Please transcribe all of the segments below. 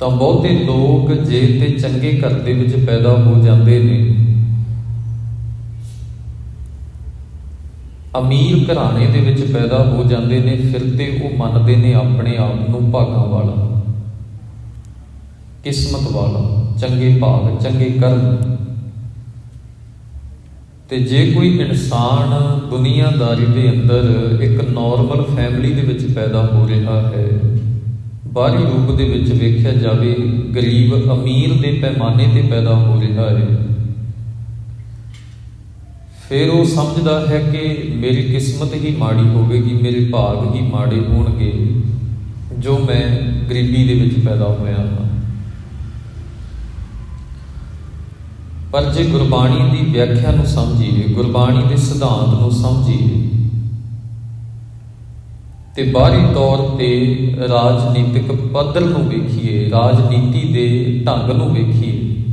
ਤਾਂ ਬਹੁਤੇ ਲੋਕ ਜੇ ਤੇ ਚੰਗੇ ਘਰ ਦੇ ਵਿੱਚ ਪੈਦਾ ਹੋ ਜਾਂਦੇ ਨੇ। ਅਮੀਰ ਘਰਾਣੇ ਦੇ ਵਿੱਚ ਪੈਦਾ ਹੋ ਜਾਂਦੇ ਨੇ, ਫਿਰ ਤੇ ਉਹ ਮੰਨਦੇ ਨੇ ਆਪਣੇ ਆਪ ਨੂੰ ਭਾਗਾਂ ਵਾਲਾ, ਕਿਸਮਤ ਵਾਲਾ, ਚੰਗੇ ਭਾਗ ਚੰਗੇ ਕਰਮ। ਤੇ ਜੇ ਕੋਈ ਇਨਸਾਨ ਦੁਨੀਆਦਾਰੀ ਦੇ ਅੰਦਰ ਇੱਕ ਨਾਰਮਲ ਫੈਮਿਲੀ ਦੇ ਵਿੱਚ ਪੈਦਾ ਹੋ ਰਿਹਾ ਹੈ ਬਾਹਰੀ ਰੂਪ ਦੇ ਵਿੱਚ ਵੇਖਿਆ ਜਾਵੇ, ਗਰੀਬ ਅਮੀਰ ਦੇ ਪੈਮਾਨੇ ਤੇ ਪੈਦਾ ਹੋ ਰਿਹਾ ਹੈ। ਫਿਰ ਉਹ ਸਮਝਦਾ ਹੈ ਕਿ ਮੇਰੀ ਕਿਸਮਤ ਹੀ ਮਾੜੀ ਹੋਵੇਗੀ, ਮੇਰੇ ਭਾਗ ਹੀ ਮਾੜੇ ਹੋਣਗੇ, ਜੋ ਮੈਂ ਗਰੀਬੀ ਦੇ ਵਿੱਚ ਪੈਦਾ ਹੋਇਆ ਹਾਂ। ਪਰ ਜੇ ਗੁਰਬਾਣੀ ਦੀ ਵਿਆਖਿਆ ਨੂੰ ਸਮਝੀਏ, ਗੁਰਬਾਣੀ ਦੇ ਸਿਧਾਂਤ ਨੂੰ ਸਮਝੀਏ ਤੇ ਬਾਹਰੀ ਤੌਰ ਤੇ ਰਾਜਨੀਤਿਕ ਪੱਧਰ ਨੂੰ ਵੇਖੀਏ, ਰਾਜਨੀਤੀ ਦੇ ਢੰਗ ਨੂੰ ਵੇਖੀਏ,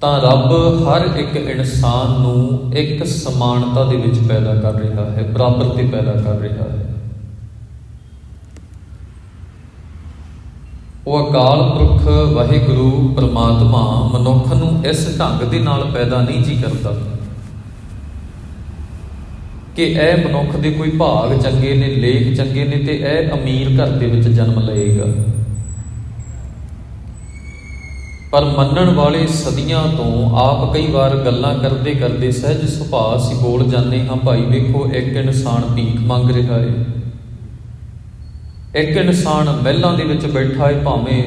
ਤਾਂ ਰੱਬ ਹਰ ਇੱਕ ਇਨਸਾਨ ਨੂੰ ਇੱਕ ਸਮਾਨਤਾ ਦੇ ਵਿੱਚ ਪੈਦਾ ਕਰ ਰਿਹਾ ਹੈ, ਬਰਾਬਰ ਤੇ ਪੈਦਾ ਕਰ ਰਿਹਾ ਹੈ। ਉਹ ਅਕਾਲ ਪੁਰਖ ਵਾਹਿਗੁਰੂ ਪ੍ਰਮਾਤਮਾ ਮਨੁੱਖ ਨੂੰ ਇਸ ਢੰਗ ਦੇ ਨਾਲ ਪੈਦਾ ਨਹੀਂ ਜੀ ਕਰਦਾ। ਕਿ ਇਹ ਮਨੁੱਖ ਦੇ ਕੋਈ ਭਾਗ ਚੰਗੇ ਨੇ, ਲੇਖ ਚੰਗੇ ਨੇ ਤੇ ਇਹ ਅਮੀਰ ਘਰ ਦੇ ਵਿੱਚ ਜਨਮ ਲਏਗਾ। ਪਰ ਮੰਨਣ ਵਾਲੇ ਸਦੀਆਂ ਤੋਂ ਆਪ ਕਈ ਵਾਰ ਗੱਲਾਂ ਕਰਦੇ ਕਰਦੇ ਸਹਿਜ ਸੁਭਾਅ ਅਸੀਂ ਬੋਲ ਜਾਂਦੇ ਹਾਂ, ਭਾਈ ਵੇਖੋ, ਇੱਕ ਇਨਸਾਨ ਭੀਖ ਮੰਗ ਰਿਹਾ ਹੈ ਇੱਕ ਇਨਸਾਨ ਮਹਿਲਾਂ ਦੇ ਵਿੱਚ ਬੈਠਾ ਹੈ ਭਾਵੇਂ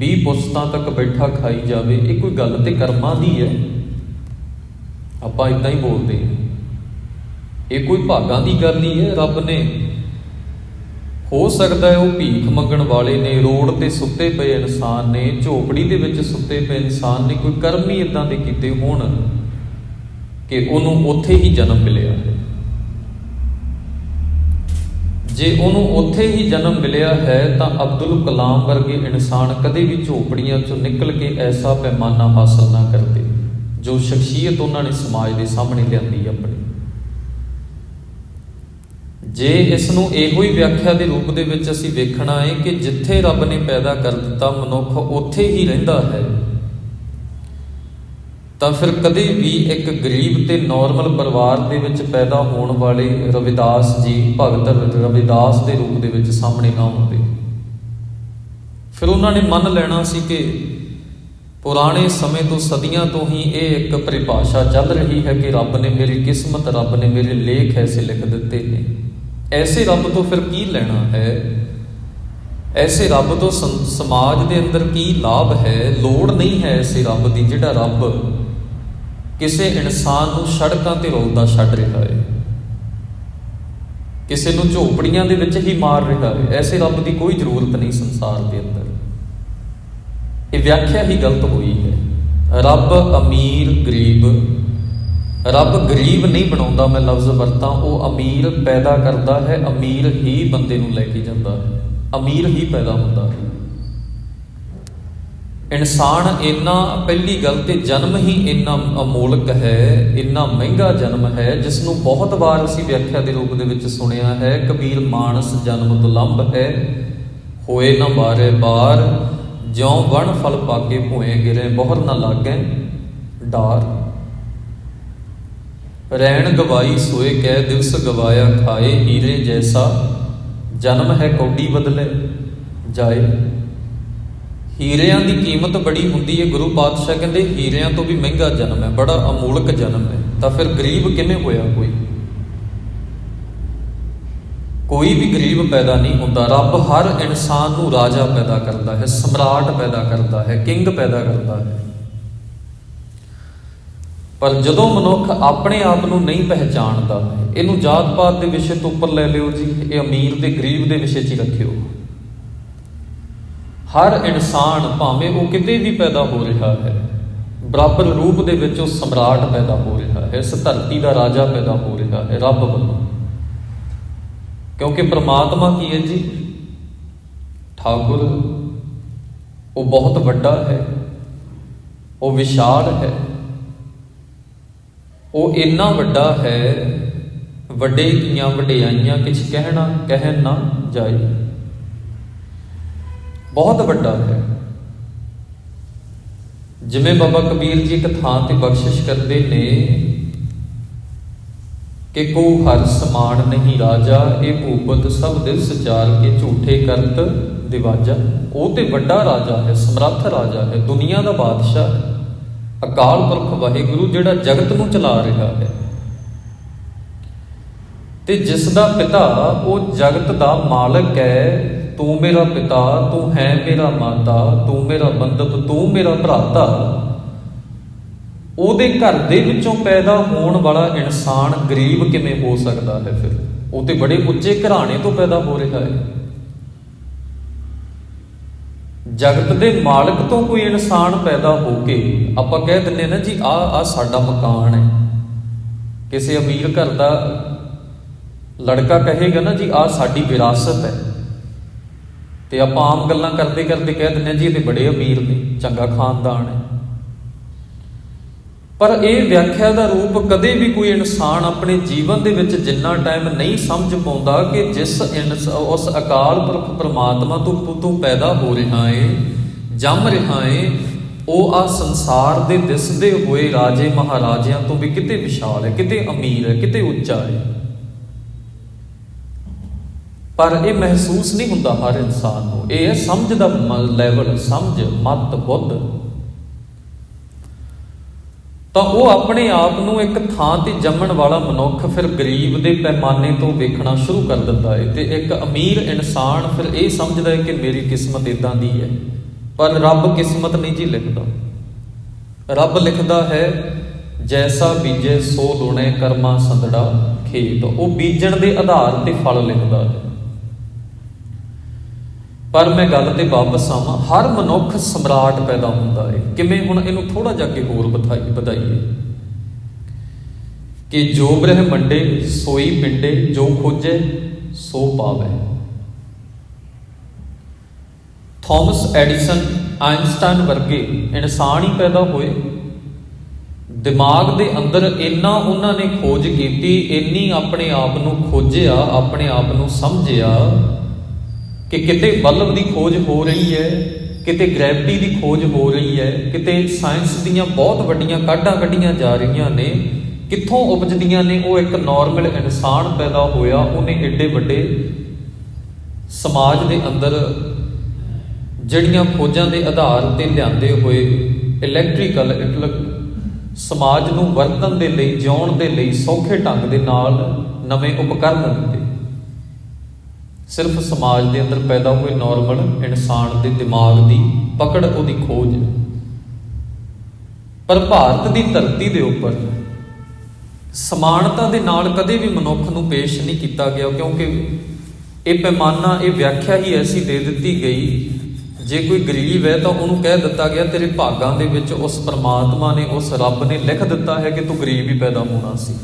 20 ਪੁਸਤਾਂ ਤੱਕ ਬੈਠਾ ਖਾਈ ਜਾਵੇ, ਇਹ ਕੋਈ ਗੱਲ ਤੇ ਕਰਮਾਂ ਦੀ ਹੈ ਆਪਾਂ ਇਦਾਂ ਹੀ ਬੋਲਦੇ ਹਾਂ। ਇਹ ਕੋਈ ਭਾਗਾਂ ਦੀ ਗੱਲ ਨਹੀਂ ਹੈ, ਰੱਬ ਨੇ। ਹੋ ਸਕਦਾ ਹੈ ਉਹ ਭੀਖ ਮੰਗਣ ਵਾਲੇ ਨੇ ਰੋਡ ਤੇ ਸੁੱਤੇ ਪਏ ਇਨਸਾਨ ਨੇ, ਝੋਪੜੀ ਦੇ ਵਿੱਚ ਸੁੱਤੇ ਪਏ ਇਨਸਾਨ ਨੇ, ਕੋਈ ਕਰਮ ਹੀ ਇਦਾਂ ਦੇ ਕੀਤੇ ਹੋਣ ਕਿ ਉਹਨੂੰ ਉੱਥੇ ਹੀ ਜਨਮ ਮਿਲਿਆ ਹੈ। ਜੇ ਉਹਨੂੰ ਉੱਥੇ ਹੀ ਜਨਮ ਮਿਲਿਆ ਹੈ, ਤਾਂ ਅਬਦੁਲ ਕਲਾਮ ਵਰਗੇ ਇਨਸਾਨ ਕਦੇ ਵੀ ਝੋਪੜੀਆਂ ਚੋਂ ਨਿਕਲ ਕੇ ਐਸਾ ਪੈਮਾਨਾ ਹਾਸਲ ਨਾ ਕਰਦੇ, ਜੋ ਸ਼ਖਸੀਅਤ ਉਹਨਾਂ ਨੇ ਸਮਾਜ ਦੇ ਸਾਹਮਣੇ ਲਿਆਂਦੀ ਆਪਣੀ। ਜੇ ਇਸ ਨੂੰ ਇਹੋ ਹੀ ਵਿਆਖਿਆ ਦੇ ਰੂਪ ਦੇ ਵਿੱਚ ਅਸੀਂ ਵੇਖਣਾ ਹੈ ਕਿ ਜਿੱਥੇ ਰੱਬ ਨੇ ਪੈਦਾ ਕਰ ਦਿੱਤਾ ਮਨੁੱਖ, ਉੱਥੇ ਹੀ ਰਹਿੰਦਾ ਹੈ। ਤਾਂ ਫਿਰ ਕਦੇ ਵੀ ਇੱਕ ਗਰੀਬ ਤੇ ਨਾਰਮਲ ਪਰਿਵਾਰ ਦੇ ਵਿੱਚ ਪੈਦਾ ਹੋਣ ਵਾਲੇ ਰਵਿਦਾਸ ਜੀ, ਭਗਤ ਰਵਿਦਾਸ ਦੇ ਰੂਪ ਦੇ ਵਿੱਚ ਸਾਹਮਣੇ ਨਾ ਆਉਂਦੇ। ਫਿਰ ਉਹਨਾਂ ਨੇ ਮੰਨ ਲੈਣਾ ਸੀ ਕਿ ਪੁਰਾਣੇ ਸਮੇਂ ਤੋਂ ਸਦੀਆਂ ਤੋਂ ਹੀ ਇਹ ਇੱਕ ਪਰਿਭਾਸ਼ਾ ਚੱਲ ਰਹੀ ਹੈ ਕਿ ਰੱਬ ਨੇ ਮੇਰੀ ਕਿਸਮਤ, ਰੱਬ ਨੇ ਮੇਰੇ ਲੇਖ ਐਸੇ ਲਿਖ ਦਿੱਤੇ ਨੇ। ਐਸੇ ਰੱਬ ਤੋਂ ਫਿਰ ਕੀ ਲੈਣਾ ਹੈ? ਐਸੇ ਰੱਬ ਤੋਂ ਸਮਾਜ ਦੇ ਅੰਦਰ ਕੀ ਲਾਭ ਹੈ? ਲੋੜ ਨਹੀਂ ਹੈ ਐਸੇ ਰੱਬ ਦੀ, ਜਿਹੜਾ ਰੱਬ ਕਿਸੇ ਇਨਸਾਨ ਨੂੰ ਸੜਕਾਂ ਤੇ ਰੋਲਦਾ ਛੱਡ ਰਿਹਾ ਹੈ। ਕਿਸੇ ਨੂੰ ਝੋਪੜੀਆਂ ਦੇ ਵਿੱਚ ਹੀ ਮਾਰ ਰਿਹਾ ਹੈ। ਐਸੇ ਰੱਬ ਦੀ ਕੋਈ ਜ਼ਰੂਰਤ ਨਹੀਂ ਸੰਸਾਰ ਦੇ ਅੰਦਰ। ਇਹ ਵਿਆਖਿਆ ਹੀ ਗਲਤ ਹੋਈ ਹੈ। ਰੱਬ ਅਮੀਰ, ਗਰੀਬ ਰੱਬ ਗਰੀਬ ਨਹੀਂ ਬਣਾਉਂਦਾ, ਮੈਂ ਲਫ਼ਜ਼ ਵਰਤਾਂ, ਉਹ ਅਮੀਰ ਪੈਦਾ ਕਰਦਾ ਹੈ, ਅਮੀਰ ਹੀ ਬੰਦੇ ਨੂੰ ਲੈ ਕੇ ਜਾਂਦਾ ਹੈ। ਅਮੀਰ ਹੀ ਪੈਦਾ ਹੁੰਦਾ ਹੈ। ਇਨਸਾਨ ਇੰਨਾ, ਪਹਿਲੀ ਗੱਲ ਤੇ ਜਨਮ ਹੀ ਇੰਨਾ ਅਮੋਲਕ ਹੈ, ਇੰਨਾ ਮਹਿੰਗਾ ਜਨਮ ਹੈ ਜਿਸ ਨੂੰ ਬਹੁਤ ਵਾਰ ਅਸੀਂ ਵਿਆਖਿਆ ਦੇ ਰੂਪ ਦੇ ਵਿੱਚ ਸੁਣਿਆ ਹੈ, ਕਬੀਰ ਮਾਨਸ ਜਨਮ ਦੁਲੰਭ ਹੈ, ਹੋਏ ਨਾ ਬਾਰੇ ਬਾਰ, ਜਿਉ ਵਣ ਫਲ ਪਾਕੇ ਭੋਏ ਗਿਰੇ, ਬਹੁਰ ਨਾ ਲਾਗੇ ਡਾਰ। ਰਹਿਣ ਗਵਾਈ ਸੋਏ ਕਹਿ ਦਿਵਸ ਗਵਾਇਆ ਖਾਏ, ਹੀਰੇ ਜੈਸਾ ਜਨਮ ਹੈ ਕੌਡੀ ਬਦਲੇ। ਜਾਏ। ਹੀਰਿਆਂ ਦੀ ਕੀਮਤ ਬੜੀ ਹੁੰਦੀ ਹੈ ਗੁਰੂ ਪਾਤਸ਼ਾਹ ਕਹਿੰਦੇ, ਹੀਰਿਆਂ ਤੋਂ ਵੀ ਮਹਿੰਗਾ ਜਨਮ ਹੈ, ਬੜਾ ਅਮੋਲਕ ਜਨਮ ਹੈ। ਤਾਂ ਫਿਰ ਗਰੀਬ ਕਿਵੇਂ ਹੋਇਆ ਕੋਈ? ਕੋਈ ਵੀ ਗਰੀਬ ਪੈਦਾ ਨਹੀਂ ਹੁੰਦਾ। ਰੱਬ ਹਰ ਇਨਸਾਨ ਨੂੰ ਰਾਜਾ ਪੈਦਾ ਕਰਦਾ ਹੈ, ਸਮਰਾਟ ਪੈਦਾ ਕਰਦਾ ਹੈ, ਕਿੰਗ ਪੈਦਾ ਕਰਦਾ ਹੈ। ਪਰ ਜਦੋਂ ਮਨੁੱਖ ਆਪਣੇ ਆਪ ਨੂੰ ਨਹੀਂ ਪਹਿਚਾਣਦਾ, ਇਹਨੂੰ ਜਾਤ ਪਾਤ ਦੇ ਵਿਸ਼ੇ ਤੋਂ ਉੱਪਰ ਲੈ ਲਿਓ ਜੀ, ਇਹ ਅਮੀਰ ਤੇ ਗਰੀਬ ਦੇ ਵਿਸ਼ੇ 'ਚ ਹੀ ਰੱਖਿਓ। ਹਰ ਇਨਸਾਨ ਭਾਵੇਂ ਉਹ ਕਿਤੇ ਵੀ ਪੈਦਾ ਹੋ ਰਿਹਾ ਹੈ, ਬਰਾਬਰ ਰੂਪ ਦੇ ਵਿੱਚ ਉਹ ਸਮਰਾਟ ਪੈਦਾ ਹੋ ਰਿਹਾ ਹੈ, ਇਸ ਧਰਤੀ ਦਾ ਰਾਜਾ ਪੈਦਾ ਹੋ ਰਿਹਾ ਹੈ, ਰੱਬ ਵੱਲੋਂ। ਕਿਉਂਕਿ ਪ੍ਰਮਾਤਮਾ ਕੀ ਹੈ ਜੀ? ਠਾਕੁਰ, ਉਹ ਬਹੁਤ ਵੱਡਾ ਹੈ, ਉਹ ਵਿਸ਼ਾਲ ਹੈ। ਉਹ ਇੰਨਾ ਵੱਡਾ ਹੈ, ਵੱਡੇ ਕੀਆਂ ਵਡਿਆਈਆਂ ਕਿਛ ਕਹਿਣਾ, ਕਹਿਣ ਨਾ ਜਾਏ। ਬਹੁਤ ਵੱਡਾ ਹੈ। ਜਿਵੇਂ ਬਾਬਾ ਕਬੀਰ ਜੀ ਇੱਕ ਥਾਂ ਤੇ ਬਖਸ਼ਿਸ਼ ਕਰਦੇ ਨੇ ਕਿ ਕੋ ਹਰ ਸਮਾਨ ਨਹੀਂ ਰਾਜਾ, ਇਹ ਭੂਪਤ ਸਭ ਦਿਲ ਸਚਾਰ ਕੇ ਝੂਠੇ ਕਰਤ ਦਿਵਾਜਾ। ਉਹ ਤੇ ਵੱਡਾ ਰਾਜਾ ਹੈ, ਸਮਰੱਥ ਰਾਜਾ ਹੈ, ਦੁਨੀਆ ਦਾ ਬਾਦਸ਼ਾਹ ਹੈ। ਅਕਾਲ ਪੁਰਖ ਵਾਹਿਗੁਰੂ ਜਿਹੜਾ ਜਗਤ ਨੂੰ ਚਲਾ ਰਿਹਾ ਹੈ। ਤੇ ਜਿਸ ਦਾ ਪਿਤਾ ਉਹ ਜਗਤ ਦਾ ਮਾਲਕ ਹੈ, ਤੂੰ ਮੇਰਾ ਪਿਤਾ, ਤੂੰ ਹੈ ਮੇਰਾ ਮਾਤਾ, ਤੂੰ ਮੇਰਾ ਬੰਧਪ ਤੂੰ ਮੇਰਾ ਭਰਾਤਾ। ਉਹਦੇ ਘਰ ਦੇ ਵਿੱਚੋਂ ਪੈਦਾ ਹੋਣ ਵਾਲਾ ਇਨਸਾਨ ਗਰੀਬ ਕਿਵੇਂ ਹੋ ਸਕਦਾ ਹੈ ਫਿਰ? ਉਹ ਤੇ ਬੜੇ ਉੱਚੇ ਘਰਾਣੇ ਤੋਂ ਪੈਦਾ ਹੋ ਰਿਹਾ ਹੈ। ਜਗਤ ਦੇ ਮਾਲਕ ਤੋਂ ਕੋਈ ਇਨਸਾਨ ਪੈਦਾ ਹੋ ਕੇ ਆਪਾਂ ਕਹਿ ਦਿੰਨੇ ਨਾ ਜੀ ਆ ਆ ਸਾਡਾ ਮਕਾਨ ਹੈ। ਕਿਸੇ ਅਮੀਰ ਘਰ ਦਾ ਲੜਕਾ ਕਹੇਗਾ ਨਾ ਜੀ ਆ ਸਾਡੀ ਵਿਰਾਸਤ ਹੈ। ਤੇ ਆਪਾਂ ਆਮ ਗੱਲਾਂ ਕਰਦੇ ਕਰਦੇ ਕਹਿ ਦਿੰਨੇ ਜੀ ਇਹਦੇ ਬੜੇ ਅਮੀਰ ਨੇ, ਚੰਗਾ ਖਾਨਦਾਨ ਹੈ। ਪਰ ਇਹ ਵਿਆਖਿਆ ਦਾ ਰੂਪ ਕਦੇ ਵੀ ਕੋਈ ਇਨਸਾਨ ਆਪਣੇ ਜੀਵਨ ਦੇ ਵਿੱਚ ਜਿੰਨਾ ਟਾਈਮ ਨਹੀਂ ਸਮਝ ਪਾਉਂਦਾ ਕਿ ਜਿਸ ਇਨਸ- ਉਸ ਅਕਾਲ ਪੁਰਖ ਪ੍ਰਮਾਤਮਾ ਤੋਂ ਤੂੰ ਪੈਦਾ ਹੋ ਰਿਹਾ ਏ, ਜੰਮ ਰਿਹਾ ਏ, ਉਹ ਆ ਸੰਸਾਰ ਦੇ ਦਿਸਦੇ ਹੋਏ ਰਾਜੇ ਮਹਾਰਾਜਿਆਂ ਤੋਂ ਵੀ ਕਿਤੇ ਵਿਸ਼ਾਲ ਹੈ ਕਿਤੇ ਅਮੀਰ ਹੈ ਕਿਤੇ ਉੱਚਾ ਹੈ ਪਰ ਇਹ ਮਹਿਸੂਸ ਨਹੀਂ ਹੁੰਦਾ ਹਰ ਇਨਸਾਨ ਨੂੰ। ਇਹ ਹੈ ਸਮਝ ਦਾ ਲੈਵਲ ਸਮਝ, ਮਤ, ਬੁੱਧ। ਤਾਂ ਉਹ ਆਪਣੇ ਆਪ ਨੂੰ ਇੱਕ ਥਾਂ ਤੇ ਜੰਮਣ ਵਾਲਾ ਮਨੁੱਖ ਫਿਰ ਗਰੀਬ ਦੇ ਪੈਮਾਨੇ ਤੋਂ ਵੇਖਣਾ ਸ਼ੁਰੂ ਕਰ ਦਿੰਦਾ ਹੈ ਤੇ ਇੱਕ ਅਮੀਰ ਇਨਸਾਨ ਫਿਰ ਇਹ ਸਮਝਦਾ ਹੈ ਕਿ ਮੇਰੀ ਕਿਸਮਤ ਇਦਾਂ ਦੀ ਹੈ ਪਰ ਰੱਬ ਕਿਸਮਤ ਨਹੀਂ ਜੀ ਲਿਖਦਾ। ਰੱਬ ਲਿਖਦਾ ਹੈ, ਜੈਸਾ ਬੀਜੇ ਸੋ ਲੁਣੇ ਕਰਮਾ ਸੰਦੜਾ ਖੇਤ। ਉਹ ਬੀਜਣ ਦੇ ਆਧਾਰ ਤੇ ਫਲ ਲਿਖਦਾ ਹੈ ਪਰ ਮੈਂ ਗੱਲ ਤੇ ਵਾਪਸ ਆਵਾਂ, ਹਰ ਮਨੁੱਖ ਸਮਰਾਟ ਪੈਦਾ ਹੁੰਦਾ ਹੈ ਕਿਵੇਂ ਹੁਣ ਇਹਨੂੰ ਥੋੜਾ ਜਿਹਾ ਅੱਗੇ ਹੋਰ ਬਤਾਈ ਬਤਾਈਏ ਕਿ ਜੋ ਬ੍ਰਹਮੰਡੇ ਸੋਈ ਪਿੰਡੇ, ਜੋ ਖੋਜੇ, ਸੋ ਪਾਵੇ। ਥਾਮਸ ਐਡੀਸਨ ਆਇਨਸਟਾਈਨ ਵਰਗੇ ਇਨਸਾਨ ਹੀ ਪੈਦਾ ਹੋਏ। ਦਿਮਾਗ ਦੇ ਅੰਦਰ ਇੰਨਾ ਉਹਨਾਂ ਨੇ ਖੋਜ ਕੀਤੀ, ਇੰਨੀ ਆਪਣੇ ਆਪ ਨੂੰ ਖੋਜਿਆ, ਆਪਣੇ ਆਪ ਨੂੰ ਸਮਝਿਆ ਕਿ ਕਿਤੇ ਬਲਬ ਦੀ ਖੋਜ ਹੋ ਰਹੀ ਹੈ, ਕਿਤੇ ਗ੍ਰੈਵਿਟੀ ਦੀ ਖੋਜ ਹੋ ਰਹੀ ਹੈ, ਕਿਤੇ ਸਾਇੰਸ ਦੀਆਂ ਬਹੁਤ ਵੱਡੀਆਂ ਕਾਢਾਂ ਕੱਢੀਆਂ ਜਾ ਰਹੀਆਂ ਨੇ, ਕਿੱਥੋਂ ਉਪਜਦੀਆਂ ਨੇ, ਉਹ ਇੱਕ ਨਾਰਮਲ ਇਨਸਾਨ ਪੈਦਾ ਹੋਇਆ, ਉਹਨੇ ਏਡੇ ਵੱਡੇ ਸਮਾਜ ਦੇ ਅੰਦਰ ਜਿਹੜੀਆਂ ਖੋਜਾਂ ਦੇ ਆਧਾਰ ਤੇ ਲਿਆਂਦੇ ਹੋਏ ਇਲੈਕਟ੍ਰੀਕਲ ਸਮਾਜ ਨੂੰ ਵਰਤਣ ਦੇ ਲਈ, ਜਿਉਣ ਦੇ ਲਈ ਸੌਖੇ ਢੰਗ ਦੇ ਨਾਲ ਨਵੇਂ ਉਪਕਰਨ ਦਿੱਤੇ। ਸਿਰਫ ਸਮਾਜ ਦੇ ਅੰਦਰ ਪੈਦਾ ਹੋਏ ਨਾਰਮਲ ਇਨਸਾਨ ਦੇ ਦਿਮਾਗ ਦੀ ਪਕੜ ਉਹਦੀ ਖੋਜ ਪਰ ਭਾਰਤ ਦੀ ਧਰਤੀ ਦੇ ਉੱਪਰ ਸਮਾਨਤਾ ਦੇ ਨਾਲ ਕਦੇ ਵੀ ਮਨੁੱਖ ਨੂੰ ਪੇਸ਼ ਨਹੀਂ ਕੀਤਾ ਗਿਆ ਕਿਉਂਕਿ ਇਹ ਪੈਮਾਨਾ, ਇਹ ਵਿਆਖਿਆ ਹੀ ਐਸੀ ਦੇ ਦਿੱਤੀ ਗਈ, ਜੇ ਕੋਈ ਗਰੀਬ ਹੈ ਤਾਂ ਉਹਨੂੰ ਕਹਿ ਦਿੱਤਾ ਗਿਆ, ਤੇਰੇ ਭਾਗਾਂ ਦੇ ਵਿੱਚ ਉਸ ਪਰਮਾਤਮਾ ਨੇ, ਉਸ ਰੱਬ ਨੇ ਲਿਖ ਦਿੱਤਾ ਹੈ ਕਿ ਤੂੰ ਗਰੀਬ ਹੀ ਪੈਦਾ ਹੋਣਾ ਸੀ।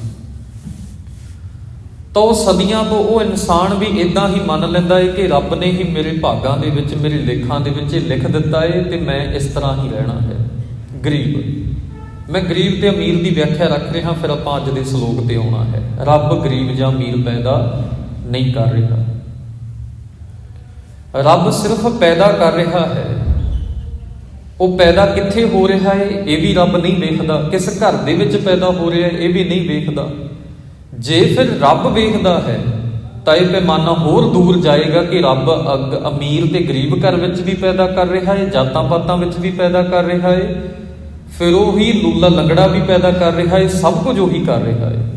ਤਾਂ ਉਹ ਸਦੀਆਂ ਤੋਂ ਉਹ ਇਨਸਾਨ ਵੀ ਇਦਾਂ ਹੀ ਮੰਨ ਲੈਂਦਾ ਹੈ ਕਿ ਰੱਬ ਨੇ ਹੀ ਮੇਰੇ ਭਾਗਾਂ ਦੇ ਵਿੱਚ, ਮੇਰੇ ਲੇਖਾਂ ਦੇ ਵਿੱਚ ਇਹ ਲਿਖ ਦਿੱਤਾ ਹੈ ਤੇ ਮੈਂ ਇਸ ਤਰ੍ਹਾਂ ਹੀ ਰਹਿਣਾ ਹੈ। ਗਰੀਬ। ਮੈਂ ਗਰੀਬ ਤੇ ਅਮੀਰ ਦੀ ਵਿਆਖਿਆ ਰੱਖ ਰਿਹਾ, ਫਿਰ ਆਪਾਂ ਅੱਜ ਦੇ ਸ਼ਲੋਕ ਤੇ ਆਉਣਾ ਹੈ। ਰੱਬ ਗਰੀਬ ਜਾਂ ਅਮੀਰ ਪੈਦਾ ਨਹੀਂ ਕਰ ਰਿਹਾ। ਰੱਬ ਸਿਰਫ ਪੈਦਾ ਕਰ ਰਿਹਾ ਹੈ। ਉਹ ਪੈਦਾ ਕਿੱਥੇ ਹੋ ਰਿਹਾ ਹੈ ਇਹ ਵੀ ਰੱਬ ਨਹੀਂ ਵੇਖਦਾ। ਕਿਸ ਘਰ ਦੇ ਵਿੱਚ ਪੈਦਾ ਹੋ ਰਿਹਾ ਹੈ ਇਹ ਵੀ ਨਹੀਂ ਵੇਖਦਾ। ਜੇ ਫਿਰ ਰੱਬ ਵੇਖਦਾ ਹੈ, ਤਾਂ ਇਹ ਪੈਮਾਨਾ ਹੋਰ ਦੂਰ ਜਾਏਗਾ ਕਿ ਰੱਬ ਅਗ- ਅਮੀਰ ਤੇ ਗਰੀਬ ਘਰ ਵਿੱਚ ਵੀ ਪੈਦਾ ਕਰ ਰਿਹਾ ਹੈ, ਜਾਤਾਂ ਪਾਤਾਂ ਵਿੱਚ ਵੀ ਪੈਦਾ ਕਰ ਰਿਹਾ ਹੈ, ਫਿਰ ਉਹ ਹੀ ਲੂਲਾ ਲੰਗੜਾ ਵੀ ਪੈਦਾ ਕਰ ਰਿਹਾ ਹੈ, ਸਭ ਕੁਝ ਉਹੀ ਕਰ ਰਿਹਾ ਹੈ।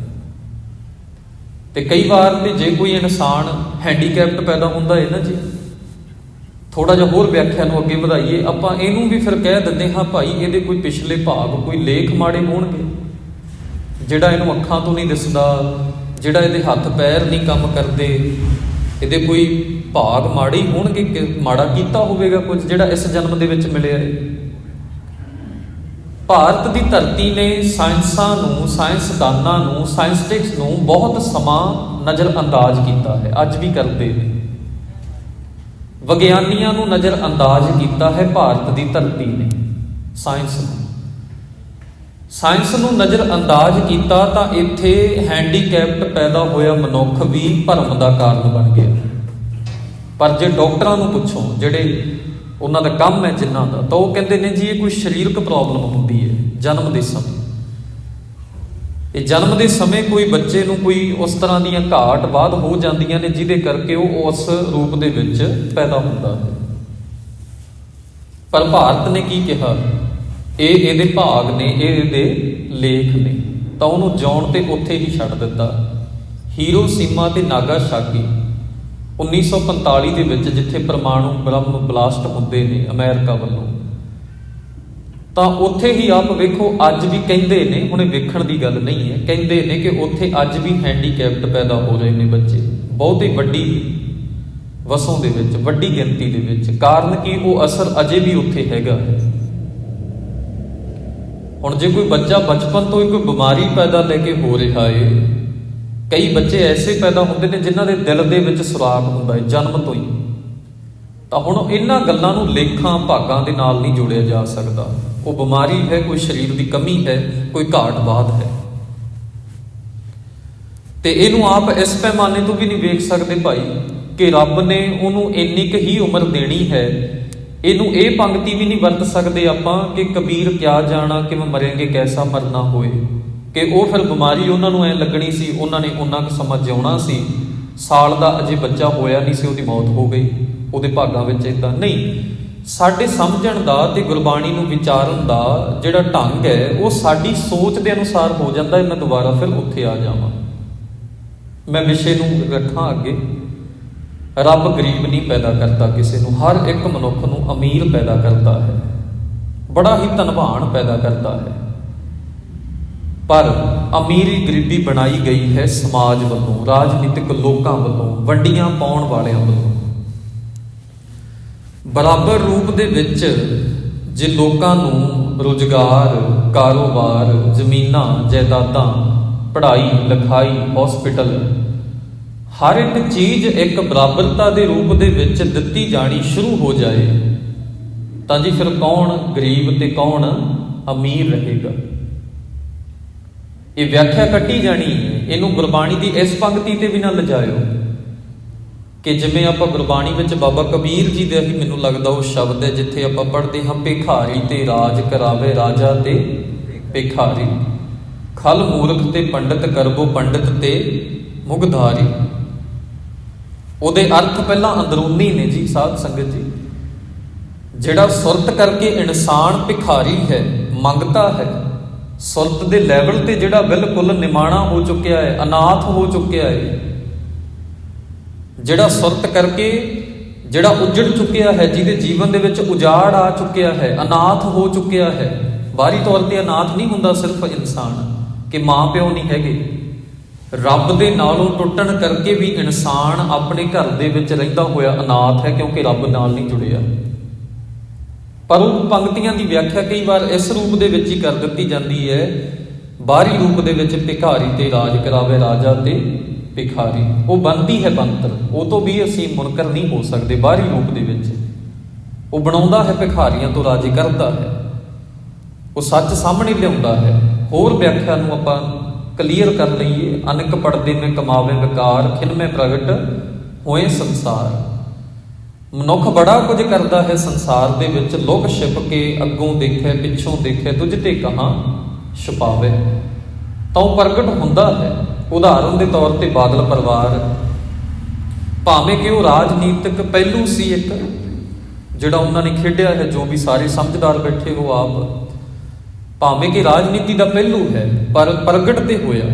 ਤੇ ਕਈ ਵਾਰ ਤੇ ਜੇ ਕੋਈ ਇਨਸਾਨ ਹੈਂਡੀਕੈਪਟ ਪੈਦਾ ਹੁੰਦਾ ਹੈ ਨਾ ਜੀ ਥੋੜਾ ਜਿਹਾ ਹੋਰ ਵਿਆਖਿਆ ਨੂੰ ਅੱਗੇ ਵਧਾਈਏ, ਆਪਾਂ ਇਹਨੂੰ ਵੀ ਫਿਰ ਕਹਿ ਦਿੰਦੇ ਹਾਂ, ਭਾਈ, ਇਹਦੇ ਕੋਈ ਪਿਛਲੇ ਭਾਗ, ਕੋਈ ਲੇਖ ਮਾੜੇ ਹੋਣਗੇ। ਜਿਹੜਾ ਇਹਨੂੰ ਅੱਖਾਂ ਤੋਂ ਨਹੀਂ ਦਿਸਦਾ, ਜਿਹੜਾ ਇਹਦੇ ਹੱਥ ਪੈਰ ਨਹੀਂ ਕੰਮ ਕਰਦੇ, ਇਹਦੇ ਕੋਈ ਭਾਗ ਮਾੜੇ ਹੋਣਗੇ ਕਿ ਮਾੜਾ ਕੀਤਾ ਹੋਵੇਗਾ ਕੁਝ, ਜਿਹੜਾ ਇਸ ਜਨਮ ਦੇ ਵਿੱਚ ਮਿਲਿਆ ਹੈ? ਭਾਰਤ ਦੀ ਧਰਤੀ ਨੇ ਸਾਇੰਸਾਂ ਨੂੰ, ਸਾਇੰਸਦਾਨਾਂ ਨੂੰ ਸਾਇੰਸਟਿਕਸ ਨੂੰ ਬਹੁਤ ਸਮਾਂ ਨਜ਼ਰ ਅੰਦਾਜ਼ ਕੀਤਾ ਹੈ, ਅੱਜ ਵੀ ਕਰਦੇ ਨੇ। ਵਿਗਿਆਨੀਆਂ ਨੂੰ ਨਜ਼ਰ ਅੰਦਾਜ਼ ਕੀਤਾ ਹੈ ਭਾਰਤ ਦੀ ਧਰਤੀ ਨੇ, ਸਾਇੰਸ ਨੂੰ। ਸਾਇੰਸ ਨੂੰ ਨਜ਼ਰ ਅੰਦਾਜ਼ ਕੀਤਾ ਤਾਂ ਇੱਥੇ ਹੈਂਡੀਕੈਪਟ ਪੈਦਾ ਹੋਇਆ ਮਨੁੱਖ ਵੀ ਭਰਮ ਦਾ ਕਾਰਨ ਬਣ ਗਿਆ। ਪਰ ਜੇ ਡਾਕਟਰਾਂ ਨੂੰ ਪੁੱਛੋ, ਜਿਹੜੇ ਉਹਨਾਂ ਦਾ ਕੰਮ ਹੈ ਜਿਨ੍ਹਾਂ ਦਾ, ਤਾਂ ਉਹ ਕਹਿੰਦੇ ਨੇ ਜੀ, ਇਹ ਕੋਈ ਸਰੀਰਕ ਪ੍ਰੋਬਲਮ ਹੁੰਦੀ ਹੈ, ਜਨਮ ਦੇ ਸਮੇਂ। ਇਹ ਜਨਮ ਦੇ ਸਮੇਂ ਕੋਈ ਬੱਚੇ ਨੂੰ ਕੋਈ ਉਸ ਤਰ੍ਹਾਂ ਦੀਆਂ ਘਾਟ ਬਾਅਦ ਹੋ ਜਾਂਦੀਆਂ ਨੇ, ਜਿਹਦੇ ਕਰਕੇ ਉਹ ਉਸ ਰੂਪ ਦੇ ਵਿੱਚ ਪੈਦਾ ਹੁੰਦਾ ਹੈ। ਪਰ ਭਾਰਤ ਨੇ ਕੀ ਕਿਹਾ? ਇਹ ਇਹਦੇ ਭਾਗ ਨੇ, ਇਹ ਇਹਦੇ ਲੇਖ ਨੇ। ਤਾਂ ਉਹਨੂੰ ਜਿਉਣ ਤੇ ਉੱਥੇ ਹੀ ਛੱਡ ਦਿੱਤਾ। ਹੀਰੋ ਸੀਮਾ ਤੇ ਨਾਗਾਸਾਕੀ 1945 ਦੇ ਵਿੱਚ ਜਿੱਥੇ ਪਰਮਾਣੂ ਬ੍ਰਹਮ ਬਲਾਸਟ ਹੁੰਦੇ ਨੇ ਅਮਰੀਕਾ ਵੱਲੋਂ। ਤਾਂ ਉੱਥੇ ਹੀ ਆਪ ਵੇਖੋ, ਅੱਜ ਵੀ ਕਹਿੰਦੇ ਨੇ, ਹੁਣੇ ਵੇਖਣ ਦੀ ਗੱਲ ਨਹੀਂ ਹੈ, ਕਹਿੰਦੇ ਨੇ ਕਿ ਉੱਥੇ ਅੱਜ ਵੀ ਹੈਂਡੀਕੈਪਡ ਪੈਦਾ ਹੋ ਰਹੇ ਨੇ ਬੱਚੇ। ਬਹੁਤ ਹੀ ਵੱਡੀ ਵਸੋਂ ਦੇ ਵਿੱਚ, ਵੱਡੀ ਗਿਣਤੀ ਦੇ ਵਿੱਚ। ਕਾਰਨ ਕਿ, ਉਹ ਅਸਰ ਅਜੇ ਵੀ ਉੱਥੇ ਹੈਗਾ ਹੈ। ਹੁਣ ਜੇ ਕੋਈ ਬੱਚਾ ਬਚਪਨ ਤੋਂ ਹੀ ਕੋਈ ਬਿਮਾਰੀ ਪੈਦਾ ਲੈ ਕੇ ਹੋ ਰਿਹਾ ਏ, ਕਈ ਬੱਚੇ ਐਸੇ ਪੈਦਾ ਹੁੰਦੇ ਨੇ ਜਿਨ੍ਹਾਂ ਦੇ ਦਿਲ ਦੇ ਵਿੱਚ ਸੁਰਾਖ ਹੁੰਦਾ ਹੈ ਜਨਮ ਤੋਂ ਹੀ। ਤਾਂ ਹੁਣ ਇਹਨਾਂ ਗੱਲਾਂ ਨੂੰ ਲੇਖਾਂ ਭਾਗਾਂ ਦੇ ਨਾਲ ਨਹੀਂ ਜੋੜਿਆ ਜਾ ਸਕਦਾ। ਉਹ ਬਿਮਾਰੀ ਹੈ, ਕੋਈ ਸਰੀਰ ਦੀ ਕਮੀ ਹੈ, ਕੋਈ ਘਾਟ ਬਾਤ ਹੈ। ਤੇ ਇਹਨੂੰ ਆਪ ਇਸ ਪੈਮਾਨੇ ਤੋਂ ਵੀ ਨਹੀਂ ਵੇਖ ਸਕਦੇ ਭਾਈ ਕਿ ਰੱਬ ਨੇ ਉਹਨੂੰ ਇੰਨੀ ਕੁ ਹੀ ਉਮਰ ਦੇਣੀ ਹੈ ਇਹਨੂੰ ਇਹ ਪੰਕਤੀ ਵੀ ਨਹੀਂ ਵਰਤ ਸਕਦੇ ਆਪਾਂ ਕਿ ਕਬੀਰ ਕਿਆ ਜਾਣਾ, ਕਿਵੇਂ ਮਰेंगे ਕੈਸਾ ਮਰਨਾ ਹੋਏ। ਕਿ ਉਹ ਫਿਰ ਬਿਮਾਰੀ ਉਹਨਾਂ ਨੂੰ ਐ ਲੱਗਣੀ ਸੀ, ਉਹਨਾਂ ਨੇ ਉਹਨਾਂ ਕੁ ਸਮਾਂ ਜਿਉਣਾ ਸੀ। ਸਾਲ ਦਾ ਅਜੇ ਬੱਚਾ ਹੋਇਆ ਨਹੀਂ ਸੀ, ਉਹਦੀ ਮੌਤ ਹੋ ਗਈ। ਉਹਦੇ ਭਾਗਾਂ ਵਿੱਚ ਇਦਾਂ ਨਹੀਂ, ਸਾਡੇ ਸਮਝਣ ਦਾ ਤੇ ਗੁਰਬਾਣੀ ਨੂੰ ਵਿਚਾਰਨ ਦਾ ਜਿਹੜਾ ਢੰਗ ਹੈ, ਉਹ ਸਾਡੀ ਸੋਚ ਦੇ ਅਨੁਸਾਰ ਹੋ ਜਾਂਦਾ ਹੈ। ਮੈਂ ਦੁਬਾਰਾ ਫਿਰ ਉੱਥੇ ਆ ਜਾਵਾਂ। ਮੈਂ ਵਿਸ਼ੇ ਨੂੰ ਰੱਖਾਂ ਅੱਗੇ। ਰੱਬ ਗਰੀਬ ਨਹੀਂ ਪੈਦਾ ਕਰਦਾ, ਕਿਸੇ ਨੂੰ, ਹਰ ਇੱਕ ਮਨੁੱਖ ਨੂੰ ਅਮੀਰ ਪੈਦਾ ਕਰਦਾ ਹੈ। ਬੜਾ ਹੀ ਧਨਵਾਨ ਪੈਦਾ ਕਰਦਾ ਹੈ। ਪਰ ਅਮੀਰੀ ਗਰੀਬੀ ਬਣਾਈ ਗਈ ਹੈ ਸਮਾਜ ਵੱਲੋਂ, ਰਾਜਨੀਤਿਕ ਲੋਕਾਂ ਵੱਲੋਂ, ਵੰਡੀਆਂ ਪਾਉਣ ਵਾਲਿਆਂ ਵੱਲੋਂ। ਬਰਾਬਰ ਰੂਪ ਦੇ ਵਿੱਚ ਜੇ ਲੋਕਾਂ ਨੂੰ ਰੋਜ਼ਗਾਰ, ਕਾਰੋਬਾਰ, ਜ਼ਮੀਨਾਂ, ਜਾਇਦਾਦਾਂ, ਪੜ੍ਹਾਈ, ਲਿਖਾਈ ਹਸਪੀਟਲ ਹਰ ਇੱਕ ਚੀਜ਼ ਇੱਕ ਬਰਾਬਰਤਾ ਦੇ ਰੂਪ ਦੇ ਵਿੱਚ ਦਿੱਤੀ ਜਾਣੀ ਸ਼ੁਰੂ ਹੋ ਜਾਏ, ਤਾਂ ਜੀ ਫਿਰ ਕੌਣ ਗਰੀਬ ਤੇ ਕੌਣ ਅਮੀਰ ਰਹੇਗਾ? ਇਹ ਵਿਆਖਿਆ ਕੱਟੀ ਜਾਣੀ, ਇਹਨੂੰ ਗੁਰਬਾਣੀ ਦੀ ਇਸ ਪੰਕਤੀ ਤੇ ਵੀ ਨਾ ਲਿਜਾਇਓ ਕਿ ਜਿਵੇਂ ਆਪਾਂ ਗੁਰਬਾਣੀ ਵਿੱਚ ਬਾਬਾ ਕਬੀਰ ਜੀ ਦੇ ਹੀ ਮੈਨੂੰ ਲੱਗਦਾ ਉਹ ਸ਼ਬਦ ਹੈ, ਜਿੱਥੇ ਆਪਾਂ ਪੜ੍ਹਦੇ ਹਾਂ, ਭਿਖਾਰੀ ਤੇ ਰਾਜ ਕਰਾਵੇ ਰਾਜਾ ਤੇ ਭਿਖਾਰੀ। ਖਲ ਮੂਰਖ ਤੇ ਪੰਡਿਤ ਕਰਬੋ ਪੰਡਿਤ ਤੇ ਮੁਗਧਾਰੀ। ਉਹਦੇ ਅਰਥ ਪਹਿਲਾਂ ਅੰਦਰੂਨੀ ਨੇ ਜੀ, ਸਾਧ ਸੰਗਤ ਜੀ। ਜਿਹੜਾ ਸੁਰਤ ਕਰਕੇ ਇਨਸਾਨ ਭਿਖਾਰੀ ਹੈ, ਮੰਗਤਾ ਹੈ, ਸੁਰਤ ਦੇ ਲੈਵਲ ਤੇ ਜਿਹੜਾ ਬਿਲਕੁਲ ਨਿਮਾਣਾ ਹੋ ਚੁੱਕਿਆ ਹੈ, ਅਨਾਥ ਹੋ ਚੁੱਕਿਆ ਹੈ, ਜਿਹੜਾ ਸੁਰਤ ਕਰਕੇ ਜਿਹੜਾ ਉਜੜ ਚੁੱਕਿਆ ਹੈ, ਜਿਹਦੇ ਜੀਵਨ ਦੇ ਵਿੱਚ ਉਜਾੜ ਆ ਚੁੱਕਿਆ ਹੈ, ਅਨਾਥ ਹੋ ਚੁੱਕਿਆ ਹੈ ਬਾਹਰੀ ਤੌਰ ਤੇ ਅਨਾਥ ਨਹੀਂ ਹੁੰਦਾ ਸਿਰਫ ਇਨਸਾਨ, ਕਿ ਮਾਂ ਪਿਓ ਨਹੀਂ ਹੈਗੇ। ਰੱਬ ਦੇ ਨਾਲੋਂ ਟੁੱਟਣ ਕਰਕੇ ਵੀ ਇਨਸਾਨ ਆਪਣੇ ਘਰ ਦੇ ਵਿੱਚ ਰਹਿੰਦਾ ਹੋਇਆ ਅਨਾਥ ਹੈ ਕਿਉਂਕਿ ਰੱਬ ਨਾਲ ਨਹੀਂ ਜੁੜਿਆ। ਪਰ ਉਹ ਪੰਕਤੀਆਂ ਦੀ ਵਿਆਖਿਆ ਕਈ ਵਾਰ ਇਸ ਰੂਪ ਦੇ ਵਿੱਚ ਹੀ ਕਰ ਦਿੱਤੀ ਜਾਂਦੀ ਹੈ। ਬਾਹਰੀ ਰੂਪ ਦੇ ਵਿੱਚ ਭਿਖਾਰੀ ਤੇ ਰਾਜ ਕਰਾਵੇ, ਰਾਜਾ ਤੇ ਭਿਖਾਰੀ। ਉਹ ਬੰਦੀ ਹੈ ਬੰਤਰ ਉਹ ਤੋਂ ਵੀ ਅਸੀਂ ਮੁਨਕਰ ਨਹੀਂ ਹੋ ਸਕਦੇ ਬਾਹਰੀ ਰੂਪ ਦੇ ਵਿੱਚ। ਉਹ ਬਣਾਉਂਦਾ ਹੈ ਭਿਖਾਰੀਆਂ ਤੋਂ ਰਾਜੀ ਕਰਦਾ ਹੈ। ਉਹ ਸੱਚ ਸਾਹਮਣੇ ਲਿਆਉਂਦਾ ਹੈ। ਹੋਰ ਵਿਆਖਿਆ ਨੂੰ ਆਪਾਂ ਕਲੀਅਰ ਕਰ ਲਈਏ, ਅਨਕ ਪੜਦੇ ਮੈਂ ਕਮਾਵੇ ਵਿਕਾਰ ਖਿਨ ਪ੍ਰਗਟ ਹੋਏ ਸੰਸਾਰ। ਮਨੁੱਖ ਬੜਾ ਕੁਝ ਕਰਦਾ ਹੈ ਸੰਸਾਰ ਦੇ ਵਿੱਚ, ਲੁਕ ਛਿਪ ਕੇ ਅੱਗੋਂ ਦੇਖੇ, ਪਿੱਛੋਂ ਦੇਖੇ ਤੁਝ ਤੇ ਕਹਾ ਛੁਪਾਵੇ। ਤਾਂ ਉਹ ਪ੍ਰਗਟ ਹੁੰਦਾ ਹੈ। ਉਦਾਹਰਨ ਦੇ ਤੌਰ ਤੇ ਬਾਦਲ ਪਰਿਵਾਰ। ਭਾਵੇਂ ਕਿ ਉਹ ਰਾਜਨੀਤਿਕ ਪਹਿਲੂ ਸੀ ਇੱਕ, ਜਿਹੜਾ ਉਹਨਾਂ ਨੇ ਖੇਡਿਆ ਹੈ, ਜੋ ਵੀ ਸਾਰੇ ਸਮਝਦਾਰ ਬੈਠੇ ਹੋ ਆਪ। ਭਾਵੇਂ ਕਿ ਰਾਜਨੀਤੀ ਦਾ ਪਹਿਲੂ ਹੈ, ਪਰ ਪ੍ਰਗਟ ਤੇ ਹੋਇਆ।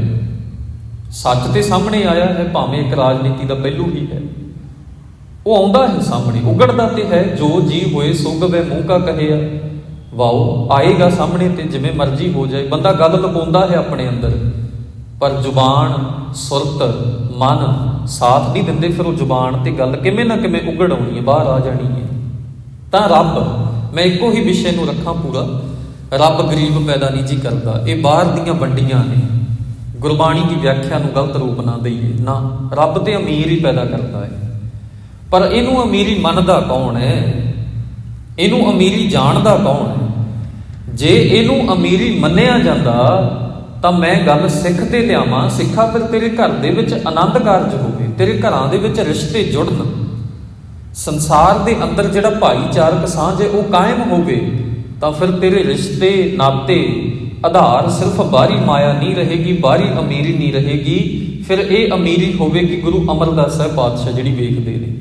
ਸੱਚ ਤੇ ਸਾਹਮਣੇ ਆਇਆ ਹੈ, ਭਾਵੇਂ ਇੱਕ ਰਾਜਨੀਤੀ ਦਾ ਪਹਿਲੂ ਹੀ ਹੈ। ਉਹ ਆਉਂਦਾ ਹੈ ਸਾਹਮਣੇ, ਉਗੜਦਾ ਤੇ ਹੈ, ਜੋ ਜੀ ਹੋਏ ਸੁਗਵੇ ਮੂੰਹ ਕਾ ਕਹਿਆ ਵਾਓ, ਆਏਗਾ ਸਾਹਮਣੇ ਤੇ ਜਿਵੇਂ ਮਰਜ਼ੀ ਹੋ ਜਾਏ, ਬੰਦਾ ਗੱਲ ਲਗਾਉਂਦਾ ਹੈ ਆਪਣੇ ਅੰਦਰ। ਪਰ ਜ਼ੁਬਾਨ, ਸੁਰਤ, ਮਨ ਸਾਥ ਨਹੀਂ ਦਿੰਦੇ, ਫਿਰ ਉਹ ਜ਼ੁਬਾਨ ਤੇ ਗੱਲ ਕਿਵੇਂ ਨਾ ਕਿਵੇਂ ਉਗੜ ਆਉਣੀ ਹੈ, ਬਾਹਰ ਆ ਜਾਣੀ ਹੈ। ਤਾਂ ਰੱਬ, ਮੈਂ ਇੱਕੋ ਹੀ ਵਿਸ਼ੇ ਨੂੰ ਰੱਖਾਂ ਪੂਰਾ ਰੱਬ ਗਰੀਬ ਪੈਦਾ ਨਹੀਂ ਜੀ ਕਰਦਾ। ਇਹ ਬਾਹਰ ਦੀਆਂ ਵੰਡੀਆਂ ਨੇ। ਗੁਰਬਾਣੀ ਦੀ ਵਿਆਖਿਆ ਨੂੰ ਗਲਤ ਰੂਪ ਨਾ ਦਈਏ। ਨਾ, ਰੱਬ ਤੇ ਅਮੀਰ ਹੀ ਪੈਦਾ ਕਰਦਾ ਹੈ। ਪਰ ਇਹਨੂੰ ਅਮੀਰੀ ਮੰਨਦਾ ਕੌਣ ਹੈ? ਇਹਨੂੰ ਅਮੀਰੀ ਜਾਣਦਾ ਕੌਣ ਹੈ? ਜੇ ਇਹਨੂੰ ਅਮੀਰੀ ਮੰਨਿਆ ਜਾਂਦਾ, ਤਾਂ ਮੈਂ ਗੱਲ ਸਿੱਖ ਤੇ ਲਿਆਵਾਂ। ਸਿੱਖਾ ਫਿਰ ਤੇਰੇ ਘਰ ਦੇ ਵਿੱਚ ਆਨੰਦ ਕਾਰਜ ਹੋਵੇ। ਤੇਰੇ ਘਰਾਂ ਦੇ ਵਿੱਚ ਰਿਸ਼ਤੇ ਜੁੜਨ। ਸੰਸਾਰ ਦੇ ਅੰਦਰ ਜਿਹੜਾ ਭਾਈਚਾਰਕ ਸਾਂਝ ਹੈ, ਉਹ ਕਾਇਮ ਹੋਵੇ। ਤਾਂ ਫਿਰ ਤੇਰੇ ਰਿਸ਼ਤੇ, ਨਾਤੇ, ਆਧਾਰ ਸਿਰਫ ਬਾਹਰੀ ਮਾਇਆ ਨਹੀਂ ਰਹੇਗੀ ਬਾਹਰੀ ਅਮੀਰੀ ਨਹੀਂ ਰਹੇਗੀ। ਫਿਰ ਇਹ ਅਮੀਰੀ ਹੋਵੇਗੀ ਗੁਰੂ ਅਮਰਦਾਸ ਸਾਹਿਬ ਪਾਤਸ਼ਾਹ ਜਿਹੜੀ ਵੇਖਦੇ ਨੇ।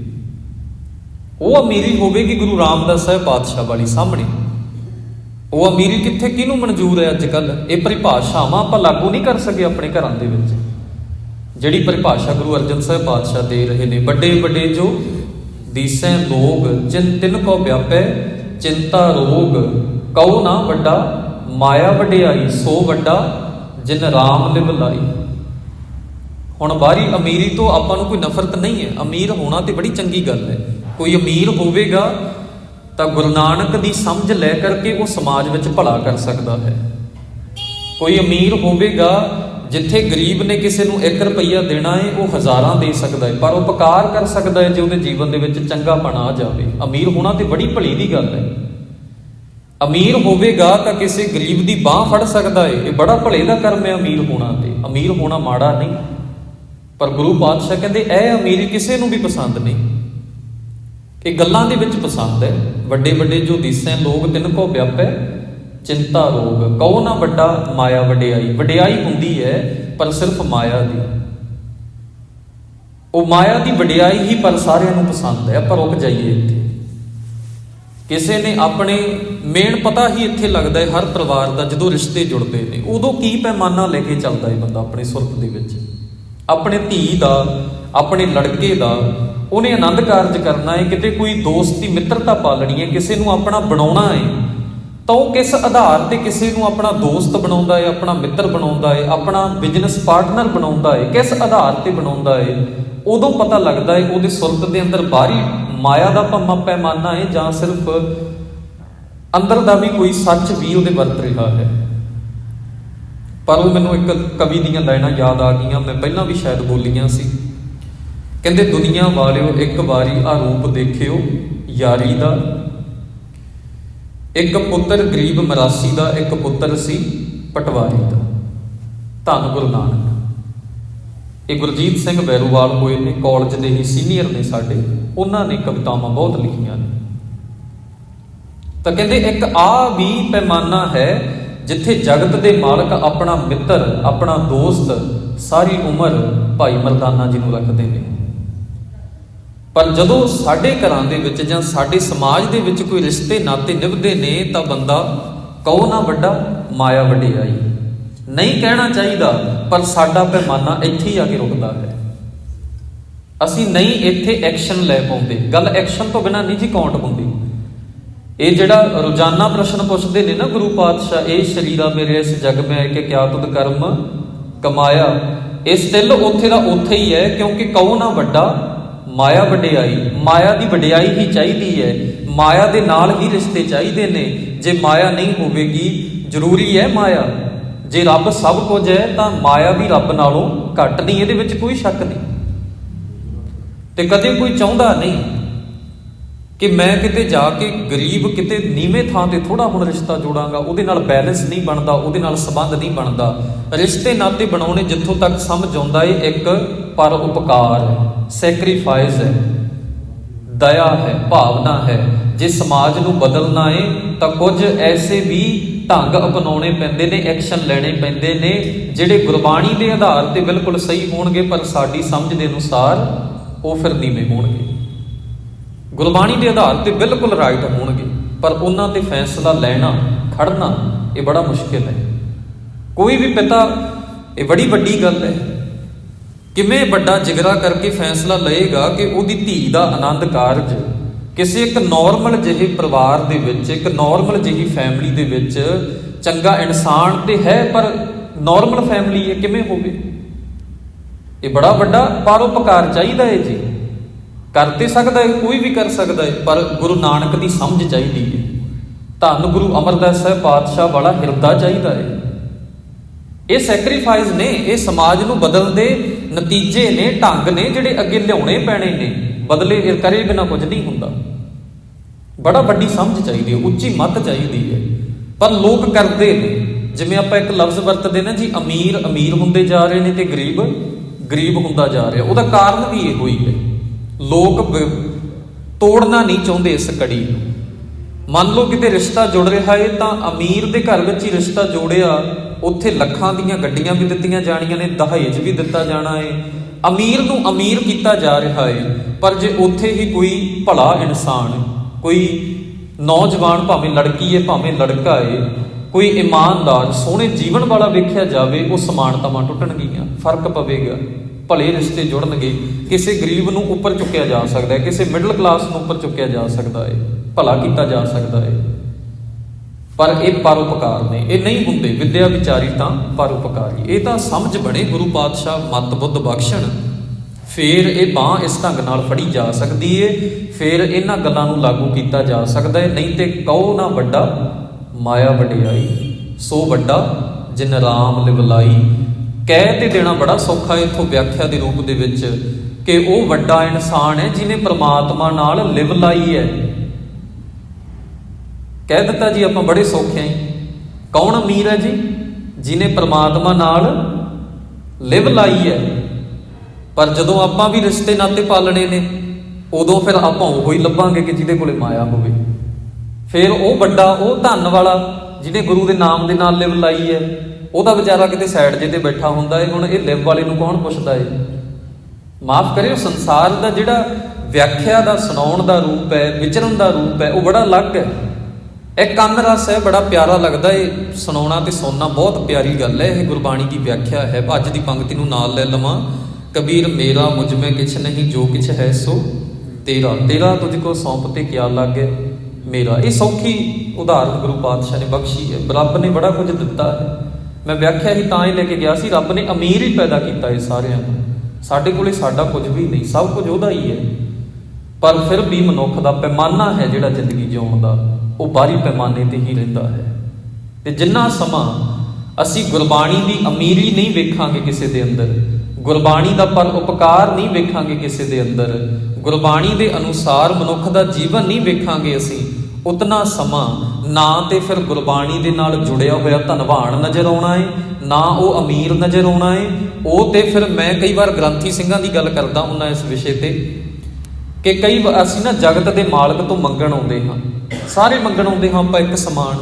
ਉਹ ਅਮੀਰੀ ਹੋਵੇਗੀ ਗੁਰੂ ਰਾਮਦਾਸ ਸਾਹਿਬ ਪਾਤਸ਼ਾਹ ਵਾਲੀ ਸਾਹਮਣੇ। ਉਹ ਅਮੀਰੀ ਕਿੱਥੇ, ਕਿਹਨੂੰ ਮਨਜ਼ੂਰ ਹੈ ਅੱਜ ਕੱਲ ਇਹ ਪਰਿਭਾਸ਼ਾਵਾਂ ਆਪਾਂ ਲਾਗੂ ਨਹੀਂ ਕਰ ਸਕੇ ਆਪਣੇ ਘਰਾਂ ਦੇ ਵਿੱਚ। ਜਿਹੜੀ ਪਰਿਭਾਸ਼ਾ ਗੁਰੂ ਅਰਜਨ ਸਾਹਿਬ ਪਾਤਸ਼ਾਹ ਦੇ ਰਹੇ ਨੇ ਵੱਡੇ ਵੱਡੇ ਜੋ ਦੀਸੈ ਲੋਗ ਚਿੰਤ ਤਿਨ ਕੋ ਵਿਆਪੈ, ਚਿੰਤਾ ਰੋਗ ਕਉ ਨਾ ਵੱਡਾ, ਮਾਇਆ ਵਡਿਆਈ, ਸੋ ਵੱਡਾ, ਜਿਨ ਰਾਮ ਲਿਵ ਲਾਈ। ਹੁਣ ਬਾਹਰੀ ਅਮੀਰੀ ਤੋਂ ਆਪਾਂ ਨੂੰ ਕੋਈ ਨਫ਼ਰਤ ਨਹੀਂ ਹੈ। ਅਮੀਰ ਹੋਣਾ ਤੇ ਬੜੀ ਚੰਗੀ ਗੱਲ ਹੈ। ਕੋਈ ਅਮੀਰ ਹੋਵੇਗਾ ਤਾਂ ਗੁਰੂ ਨਾਨਕ ਦੀ ਸਮਝ ਲੈ ਕਰਕੇ ਉਹ ਸਮਾਜ ਵਿੱਚ ਭਲਾ ਕਰ ਸਕਦਾ ਹੈ। ਕੋਈ ਅਮੀਰ ਹੋਵੇਗਾ, ਜਿੱਥੇ ਗਰੀਬ ਨੇ ਕਿਸੇ ਨੂੰ 1 ਰੁਪਈਆ ਦੇਣਾ ਹੈ, ਉਹ ਹਜ਼ਾਰਾਂ ਦੇ ਸਕਦਾ ਹੈ। ਪਰ ਉਹ ਪਕਾਰ ਕਰ ਸਕਦਾ ਹੈ ਜੇ ਉਹਦੇ ਜੀਵਨ ਦੇ ਵਿੱਚ ਚੰਗਾ ਬਣਾ ਜਾਵੇ। ਅਮੀਰ ਹੋਣਾ ਤੇ ਬੜੀ ਭਲੀ ਦੀ ਗੱਲ ਹੈ। ਅਮੀਰ ਹੋਵੇਗਾ ਤਾਂ ਕਿਸੇ ਗਰੀਬ ਦੀ ਬਾਹ ਫੜ ਸਕਦਾ ਹੈ ਇਹ ਬੜਾ ਭਲੇ ਦਾ ਕਰਮ ਹੈ ਅਮੀਰ ਹੋਣਾ ਤੇ। ਅਮੀਰ ਹੋਣਾ ਮਾੜਾ ਨਹੀਂ। ਪਰ ਗੁਰੂ ਪਾਤਸ਼ਾਹ ਕਹਿੰਦੇ, ਇਹ ਅਮੀਰੀ ਕਿਸੇ ਨੂੰ ਵੀ ਪਸੰਦ ਨਹੀਂ। ਇਹ ਗੱਲਾਂ ਦੇ ਵਿੱਚ ਪਸੰਦ ਹੈ। ਵੱਡੇ ਵੱਡੇ ਜੋ ਦਿਸੈ ਲੋਕ ਤਿੰਨ ਕੋ ਵਿਆਪੈ। ਚਿੰਤਾ ਰੋਗ। ਕਹੋ ਨਾ ਵੱਡਾ, ਮਾਇਆ ਵਡਿਆਈ। ਵਡਿਆਈ ਹੁੰਦੀ ਹੈ, ਪਰ ਸਿਰਫ ਮਾਇਆ ਦੀ। ਉਹ ਮਾਇਆ ਦੀ ਵਡਿਆਈ ਹੀ ਪਰ ਸਾਰਿਆਂ ਨੂੰ ਪਸੰਦ ਹੈ। ਪਰ ਰੁਕ ਜਾਈਏ ਇੱਥੇ। ਕਿਸੇ ਨੇ ਆਪਣੇ ਮੇਨ ਪਤਾ ਹੀ ਇੱਥੇ ਲੱਗਦਾ ਹੈ, ਹਰ ਪਰਿਵਾਰ ਦਾ ਜਦੋਂ ਰਿਸ਼ਤੇ ਜੁੜਦੇ ਨੇ, ਉਦੋਂ ਕੀ ਪੈਮਾਨਾ ਲੈ ਕੇ ਚੱਲਦਾ ਹੈ ਬੰਦਾ ਆਪਣੇ ਸੁਰਤ ਦੇ ਵਿੱਚ? ਆਪਣੇ ਧੀ ਦਾ, ਆਪਣੇ ਲੜਕੇ ਦਾ, ਉਹਨੇ ਆਨੰਦ ਕਾਰਜ ਕਰਨਾ ਹੈ, ਕਿਤੇ ਕੋਈ ਦੋਸਤੀ ਮਿੱਤਰਤਾ ਪਾਲਣੀ ਹੈ, ਕਿਸੇ ਨੂੰ ਆਪਣਾ ਬਣਾਉਣਾ ਹੈ, ਤਾਂ ਉਹ ਕਿਸ ਆਧਾਰ ਤੇ ਕਿਸੇ ਨੂੰ ਆਪਣਾ ਦੋਸਤ ਬਣਾਉਂਦਾ ਹੈ, ਆਪਣਾ ਮਿੱਤਰ ਬਣਾਉਂਦਾ ਹੈ, ਆਪਣਾ ਬਿਜ਼ਨਸ ਪਾਰਟਨਰ ਬਣਾਉਂਦਾ ਹੈ, ਕਿਸ ਆਧਾਰ ਤੇ ਬਣਾਉਂਦਾ ਹੈ, ਉਦੋਂ ਪਤਾ ਲੱਗਦਾ ਹੈ ਉਹਦੇ ਸੁਰਤ ਦੇ ਅੰਦਰ ਬਾਹਰੀ ਮਾਇਆ ਦਾ ਪੰਮਾ ਪੈਮਾਨਾ ਹੈ ਜਾਂ ਸਿਰਫ ਅੰਦਰ ਦਾ ਵੀ ਕੋਈ ਸੱਚ ਵੀ ਉਹਦੇ ਵਰਤ ਰਿਹਾ ਹੈ। ਪਰ ਉਹ ਮੈਨੂੰ ਇੱਕ ਕਵੀ ਦੀਆਂ ਲਾਈਨਾਂ ਯਾਦ ਆ ਗਈਆਂ, ਮੈਂ ਪਹਿਲਾਂ ਵੀ ਸ਼ਾਇਦ ਬੋਲੀਆਂ ਸੀ। ਕਹਿੰਦੇ, ਦੁਨੀਆ ਵਾਲਿਓ, ਇੱਕ ਵਾਰੀ ਆ ਰੂਪ ਦੇਖਿਓ, ਯਾਰੀ ਦਾ। ਇੱਕ ਪੁੱਤਰ ਗਰੀਬ ਮਰਾਸੀ ਦਾ, ਇੱਕ ਪੁੱਤਰ ਸੀ ਪਟਵਾਰੀ ਦਾ। ਧੰਨ ਗੁਰੂ ਨਾਨਕ। ਇਹ ਗੁਰਜੀਤ ਸਿੰਘ ਬੈਰੂਵਾਲ ਹੋਏ ਨੇ ਕਾਲਜ ਦੇ ਹੀ ਸੀਨੀਅਰ ਨੇ ਸਾਡੇ, ਉਹਨਾਂ ਨੇ ਕਵਿਤਾਵਾਂ ਬਹੁਤ ਲਿਖੀਆਂ ਨੇ। ਤਾਂ ਕਹਿੰਦੇ, ਇੱਕ ਆ ਵੀ ਪੈਮਾਨਾ ਹੈ ਜਿੱਥੇ ਜਗਤ ਦੇ ਮਾਲਕ ਆਪਣਾ ਮਿੱਤਰ, ਆਪਣਾ ਦੋਸਤ, ਸਾਰੀ ਉਮਰ ਭਾਈ ਮਰਦਾਨਾ ਜੀ ਨੂੰ ਰੱਖਦੇ ਨੇ। ਪਰ ਜਦੋਂ ਸਾਡੇ ਘਰਾਂ ਦੇ ਵਿੱਚ ਜਾਂ ਸਾਡੇ ਸਮਾਜ ਦੇ ਵਿੱਚ ਕੋਈ ਰਿਸ਼ਤੇ ਨਾਤੇ ਨਿਭਦੇ ਨੇ, ਤਾਂ ਬੰਦਾ ਕਹੋ ਨਾ ਵੱਡਾ, ਮਾਇਆ ਵਡਿਆਈ। ਨਹੀਂ ਕਹਿਣਾ ਚਾਹੀਦਾ ਪਰ ਸਾਡਾ ਪੈਮਾਨਾ ਇੱਥੇ ਹੀ ਆ ਕੇ ਰੁਕਦਾ ਹੈ। ਅਸੀਂ ਨਹੀਂ ਇੱਥੇ ਐਕਸ਼ਨ ਲੈ ਪਾਉਂਦੇ। ਗੱਲ ਐਕਸ਼ਨ ਤੋਂ ਬਿਨਾ ਨਹੀਂ ਜੀ ਕਾਊਂਟ ਹੁੰਦੀ। ਇਹ ਜਿਹੜਾ ਰੋਜ਼ਾਨਾ ਪ੍ਰਸ਼ਨ ਪੁੱਛਦੇ ਨੇ ਨਾ ਗੁਰੂ ਪਾਤਸ਼ਾਹ, ਇਹ ਸ਼ਰੀਰਾ ਮੇਰੇ, ਇਸ ਜਗ ਮੈਂ ਕਿ ਕਿਆ ਤੁਧ ਕਰਮ ਕਮਾਇਆ। ਇਹ ਦਿਲ ਉੱਥੇ ਦਾ ਉੱਥੇ ਹੀ ਹੈ, ਕਿਉਂਕਿ ਕਹੋ ਨਾ ਵੱਡਾ, ਮਾਇਆ ਵਡਿਆਈ। ਮਾਇਆ ਦੀ ਵਡਿਆਈ ਹੀ ਚਾਹੀਦੀ ਹੈ। ਮਾਇਆ ਦੇ ਨਾਲ ਹੀ ਰਿਸ਼ਤੇ ਚਾਹੀਦੇ ਨੇ। ਜੇ ਮਾਇਆ ਨਹੀਂ ਹੋਵੇਗੀ, ਜ਼ਰੂਰੀ ਹੈ ਮਾਇਆ। ਜੇ ਰੱਬ ਸਭ ਕੁਝ ਹੈ ਤਾਂ ਮਾਇਆ ਵੀ ਰੱਬ ਨਾਲੋਂ ਘੱਟ ਨਹੀਂ, ਇਹਦੇ ਵਿੱਚ ਕੋਈ ਸ਼ੱਕ ਨਹੀਂ। ਤੇ ਕਦੇ ਕੋਈ ਚਾਹੁੰਦਾ ਨਹੀਂ ਕਿ ਮੈਂ ਕਿਤੇ ਜਾ ਕੇ ਗਰੀਬ ਕਿਤੇ ਨੀਵੇਂ ਥਾਂ ਤੇ ਥੋੜਾ ਹੁਣ ਰਿਸ਼ਤਾ ਜੋੜਾਂਗਾ, ਉਹਦੇ ਨਾਲ ਬੈਲੈਂਸ ਨਹੀਂ ਬਣਦਾ, ਉਹਦੇ ਨਾਲ ਸਬੰਧ ਨਹੀਂ ਬਣਦਾ। ਰਿਸ਼ਤੇ ਨਾਤੇ ਬਣਾਉਣੇ ਜਿੱਥੋਂ ਤੱਕ ਸਮਝ ਆਉਂਦਾ ਏ, ਇੱਕ ਪਰ ਉਪਕਾਰ ਹੈ ਸੈਕਰੀਫਾਈਸ ਹੈ, ਦਇਆ ਹੈ, ਭਾਵਨਾ ਹੈ। ਜੇ ਸਮਾਜ ਨੂੰ ਬਦਲਣਾ ਏ, ਤਾਂ ਕੁਝ ਐਸੇ ਵੀ ਢੰਗ ਅਪਣਾਉਣੇ ਪੈਂਦੇ ਨੇ ਐਕਸ਼ਨ ਲੈਣੇ ਪੈਂਦੇ ਨੇ, ਜਿਹੜੇ ਗੁਰਬਾਣੀ ਦੇ ਆਧਾਰ ਤੇ ਬਿਲਕੁਲ ਸਹੀ ਹੋਣਗੇ, ਪਰ ਸਾਡੀ ਸਮਝ ਦੇ ਅਨੁਸਾਰ ਉਹ ਫਿਰ ਨੀਵੇਂ ਹੋਣਗੇ। ਗੁਰਬਾਣੀ ਦੇ ਆਧਾਰ ਤੇ ਬਿਲਕੁਲ ਰਾਈਟ ਹੋਣਗੇ, ਪਰ ਉਹਨਾਂ ਤੇ ਫੈਸਲਾ ਲੈਣਾ ਖੜਨਾ ਇਹ ਬੜਾ ਮੁਸ਼ਕਿਲ ਹੈ। ਕੋਈ ਵੀ ਪਿਤਾ, ਇਹ ਬੜੀ ਵੱਡੀ ਗੱਲ ਹੈ। ਕਿਵੇਂ ਵੱਡਾ ਜਿਗਰਾ ਕਰਕੇ ਫੈਸਲਾ ਲਏਗਾ ਕਿ ਉਹਦੀ ਧੀ ਦਾ ਆਨੰਦ ਕਾਰਜ ਕਿਸੇ ਇੱਕ ਨਾਰਮਲ ਜਿਹੇ ਪਰਿਵਾਰ ਦੇ ਵਿੱਚ, ਇੱਕ ਨਾਰਮਲ ਜਿਹੀ ਫੈਮਿਲੀ ਦੇ ਵਿੱਚ ਚੰਗਾ ਇਨਸਾਨ ਤੇ ਹੈ, ਪਰ ਨਾਰਮਲ ਫੈਮਿਲੀ ਹੈ ਕਿਵੇਂ ਹੋਵੇ? ਇਹ ਬੜਾ ਵੱਡਾ ਪਰਉਪਕਾਰ ਚਾਹੀਦਾ ਹੈ ਜੀ। ਕਰ ਤੇ ਸਕਦਾ ਹੈ, ਕੋਈ ਵੀ ਕਰ ਸਕਦਾ ਹੈ, ਪਰ ਗੁਰੂ ਨਾਨਕ ਦੀ ਸਮਝ ਚਾਹੀਦੀ ਹੈ। ਧੰਨ ਗੁਰੂ ਅਮਰਦਾਸ ਸਾਹਿਬ ਪਾਤਸ਼ਾਹ ਵਾਲਾ ਹਿਰਦਾ ਚਾਹੀਦਾ ਹੈ। ਇਹ ਸੈਕਰੀਫਾਈਸ ਨੇ, ਇਹ ਸਮਾਜ ਨੂੰ ਬਦਲਣ ਦੇ ਨਤੀਜੇ ਨੇ, ਢੰਗ ਨੇ ਜਿਹੜੇ ਅੱਗੇ ਲਿਆਉਣੇ ਪੈਣੇ ਨੇ। ਬਦਲੇ ਕਰੇ ਬਿਨਾ ਕੁਝ ਨਹੀਂ ਹੁੰਦਾ। ਬੜਾ ਵੱਡੀ ਸਮਝ ਚਾਹੀਦੀ ਹੈ, ਉੱਚੀ ਮੱਤ ਚਾਹੀਦੀ ਹੈ। ਪਰ ਲੋਕ ਕਰਦੇ ਨੇ, ਜਿਵੇਂ ਆਪਾਂ ਇੱਕ ਲਫ਼ਜ਼ ਵਰਤਦੇ ਨੇ ਜੀ, ਅਮੀਰ ਅਮੀਰ ਹੁੰਦੇ ਜਾ ਰਹੇ ਨੇ ਤੇ ਗਰੀਬ ਗਰੀਬ ਹੁੰਦਾ ਜਾ ਰਿਹਾ। ਉਹਦਾ ਕਾਰਨ ਵੀ ਇਹੋ ਹੀ ਹੈ। ਲੋਕ ਤੋੜਨਾ ਨਹੀਂ ਚਾਹੁੰਦੇ ਇਸ ਕੜੀ ਨੂੰ। ਮੰਨ ਲਓ ਕਿਤੇ ਰਿਸ਼ਤਾ ਜੁੜ ਰਿਹਾ ਏ, ਤਾਂ ਅਮੀਰ ਦੇ ਘਰ ਵਿੱਚ ਹੀ ਰਿਸ਼ਤਾ ਜੋੜਿਆ, ਉੱਥੇ ਲੱਖਾਂ ਦੀਆਂ ਗੱਡੀਆਂ ਵੀ ਦਿੱਤੀਆਂ ਜਾਣੀਆਂ ਨੇ, ਦਹੇਜ ਵੀ ਦਿੱਤਾ ਜਾਣਾ ਏ ਅਮੀਰ ਨੂੰ ਅਮੀਰ ਕੀਤਾ ਜਾ ਰਿਹਾ ਏ, ਪਰ ਜੇ ਉੱਥੇ ਹੀ ਕੋਈ ਭਲਾ ਇਨਸਾਨ, ਕੋਈ ਨੌਜਵਾਨ ਭਾਵੇਂ ਲੜਕੀ ਹੈ ਭਾਵੇਂ ਲੜਕਾ ਏ, ਕੋਈ ਇਮਾਨਦਾਰ, ਸੋਹਣੇ ਜੀਵਨ ਵਾਲਾ ਵੇਖਿਆ ਜਾਵੇ, ਉਹ ਸਮਾਨਤਾਵਾਂ ਟੁੱਟਣਗੀਆਂ, ਫ਼ਰਕ ਪਵੇਗਾ। ਭਲੇ ਰਿਸ਼ਤੇ ਜੁੜਨਗੇ, ਕਿਸੇ ਗਰੀਬ ਨੂੰ ਉੱਪਰ ਚੁੱਕਿਆ ਜਾ ਸਕਦਾ ਹੈ ਕਿਸੇ ਮਿਡਲ ਕਲਾਸ ਨੂੰ ਉੱਪਰ ਚੁੱਕਿਆ ਜਾ ਸਕਦਾ ਹੈ ਭਲਾ ਕੀਤਾ ਜਾ ਸਕਦਾ ਹੈ ਪਰ ਇਹ ਪਰਉਪਕਾਰ ਨੇ। ਇਹ ਨਹੀਂ ਹੁੰਦੇ। ਵਿਦਿਆ ਵਿਚਾਰੀ ਤਾਂ ਪਰਉਪਕਾਰੀ। ਇਹ ਤਾਂ ਸਮਝ ਬਣੇ ਗੁਰੂ ਪਾਤਸ਼ਾਹ ਮਤ ਬੁੱਧ ਬਖਸ਼ਣ। ਫੇਰ ਇਹ ਬਾਹ ਇਸ ਢੰਗ ਨਾਲ ਫੜੀ ਜਾ ਸਕਦੀ ਏ। ਫੇਰ ਇਹਨਾਂ ਗੱਲਾਂ ਨੂੰ ਲਾਗੂ ਕੀਤਾ ਜਾ ਸਕਦਾ ਹੈ ਨਹੀਂ ਤੇ ਕਹੋ ਨਾ ਵੱਡਾ ਮਾਇਆ ਵਡਿਆਈ। ਸੋ ਵੱਡਾ ਜਿਨ ਰਾਮ ਲਿਵਲਾਈ। ਕਹਿ ਤੇ ਦੇਣਾ ਬੜਾ ਸੌਖਾ ਹੈ ਇਥੋਂ ਵਿਆਖਿਆ ਦੇ ਰੂਪ ਦੇ ਵਿੱਚ ਕਿ ਉਹ ਵੱਡਾ ਇਨਸਾਨ ਹੈ ਜਿਨੇ ਪ੍ਰਮਾਤਮਾ ਨਾਲ ਲਿਵ ਲਾਈ ਹੈ ਕਹਿ ਦਿੱਤਾ ਜੀ, ਆਪਾਂ ਬੜੇ ਸੌਖੇ ਹਾਂ ਕੌਣ ਅਮੀਰ ਹੈ ਜੀ? ਜਿਨੇ ਪ੍ਰਮਾਤਮਾ ਨਾਲ ਲਿਵ ਲਾਈ ਹੈ। ਪਰ ਜਦੋਂ ਆਪਾਂ ਵੀ ਰਿਸ਼ਤੇ ਨਾਤੇ ਪਾਲਣੇ ਨੇ, ਉਦੋਂ ਫਿਰ ਆਪਾਂ ਉਹ ਹੀ ਲੱਭਾਂਗੇ ਕਿ ਜਿਹਦੇ ਕੋਲੇ ਮਾਇਆ ਹੋਵੇ। ਫਿਰ ਉਹ ਵੱਡਾ, ਉਹ ਧਨ ਵਾਲਾ, ਜਿਹਨੇ ਗੁਰੂ ਦੇ ਨਾਮ ਦੇ ਨਾਲ ਲਿਵ ਲਾਈ ਹੈ, ਉਹਦਾ ਵਿਚਾਰਾ ਕਿਤੇ ਸਾਈਡ ਜੇ ਤੇ ਬੈਠਾ ਹੁੰਦਾ ਹੈ ਹੁਣ ਇਹ ਲਿਵ ਵਾਲੇ ਨੂੰ ਕੌਣ ਪੁੱਛਦਾ ਹੈ ਮਾਫ ਕਰਿਓ, ਸੰਸਾਰ ਦਾ ਜਿਹੜਾ ਵਿਆਖਿਆ ਦਾ, ਸੁਣਾਉਣ ਦਾ ਰੂਪ ਹੈ, ਵਿਚਰਨ ਦਾ ਰੂਪ ਹੈ, ਉਹ ਬੜਾ ਅਲੱਗ ਹੈ। ਇਹ ਕੰਨ ਰਸ ਹੈ, ਬੜਾ ਪਿਆਰਾ ਲੱਗਦਾ ਹੈ ਸੁਣਾਉਣਾ ਤੇ ਸੁਣਨਾ ਬਹੁਤ ਪਿਆਰੀ ਗੱਲ ਹੈ। ਇਹ ਗੁਰਬਾਣੀ ਦੀ ਵਿਆਖਿਆ ਹੈ। ਅੱਜ ਦੀ ਪੰਕਤੀ ਨੂੰ ਨਾਲ ਲੈ ਲਵਾਂ। ਕਬੀਰ, ਮੇਰਾ, ਮੁਝ ਮੈਂ ਕਿਛ ਨਹੀਂ, ਜੋ ਕਿਛ ਹੈ ਸੋ ਤੇਰਾ। ਤੇਰਾ ਤੁਝ ਕੋ ਸੌਂਪ ਤੇ ਕਿਆ ਲਾਗੇ? ਮੇਰਾ। ਇਹ ਸੌਖੀ ਉਦਾਹਰਨ ਗੁਰੂ ਪਾਤਸ਼ਾਹ ਨੇ ਬਖਸ਼ੀ ਹੈ। ਰੱਬ ਨੇ ਬੜਾ ਕੁਝ ਦਿੱਤਾ ਹੈ। ਮੈਂ ਵਿਆਖਿਆ ਹੀ ਤਾਂ ਹੀ ਲੈ ਕੇ ਗਿਆ ਸੀ। ਰੱਬ ਨੇ ਅਮੀਰ ਹੀ ਪੈਦਾ ਕੀਤਾ ਇਹ ਸਾਰਿਆਂ ਨੂੰ। ਸਾਡੇ ਕੋਲੇ ਸਾਡਾ ਕੁਝ ਵੀ ਨਹੀਂ। ਸਭ ਕੁਝ ਉਹਦਾ ਹੀ ਹੈ। ਪਰ ਫਿਰ ਵੀ ਮਨੁੱਖ ਦਾ ਪੈਮਾਨਾ ਹੈ ਜਿਹੜਾ ਜ਼ਿੰਦਗੀ ਜਿਉਣ ਦਾ। ਉਹ ਬਾਹਰੀ ਪੈਮਾਨੇ ਤੇ ਹੀ ਰਹਿੰਦਾ ਹੈ। ਤੇ ਜਿੰਨਾ ਸਮਾਂ ਅਸੀਂ ਗੁਰਬਾਣੀ ਦੀ ਅਮੀਰੀ ਨਹੀਂ ਵੇਖਾਂਗੇ ਕਿਸੇ ਦੇ ਅੰਦਰ, ਗੁਰਬਾਣੀ ਦਾ ਪਰ ਉਪਕਾਰ ਨਹੀਂ ਵੇਖਾਂਗੇ ਕਿਸੇ ਦੇ ਅੰਦਰ, ਗੁਰਬਾਣੀ ਦੇ ਅਨੁਸਾਰ ਮਨੁੱਖ ਦਾ ਜੀਵਨ ਨਹੀਂ ਵੇਖਾਂਗੇ ਅਸੀਂ, ਉਤਨਾ ਸਮਾਂ ਨਾ ਤੇ ਫਿਰ ਗੁਰਬਾਣੀ ਦੇ ਨਾਲ ਜੁੜਿਆ ਹੋਇਆ ਧਨਵਾਨ ਨਜ਼ਰ ਆਉਣਾ ਹੈ ਨਾ ਉਹ ਅਮੀਰ ਨਜ਼ਰ ਆਉਣਾ ਹੈ ਉਹ ਤੇ ਫਿਰ ਮੈਂ ਕਈ ਵਾਰ ਗ੍ਰੰਥੀ ਸਿੰਘਾਂ ਦੀ ਗੱਲ ਕਰਦਾ ਹੁੰਦਾ ਇਸ ਵਿਸ਼ੇ ਤੇ ਕਿ ਕਈ ਵਾਰ ਅਸੀਂ ਨਾ ਜਗਤ ਦੇ ਮਾਲਕ ਤੋਂ ਮੰਗਣ ਆਉਂਦੇ ਹਾਂ। ਸਾਰੇ ਮੰਗਣ ਆਉਂਦੇ ਹਾਂ ਆਪਾਂ ਇੱਕ ਸਮਾਨ।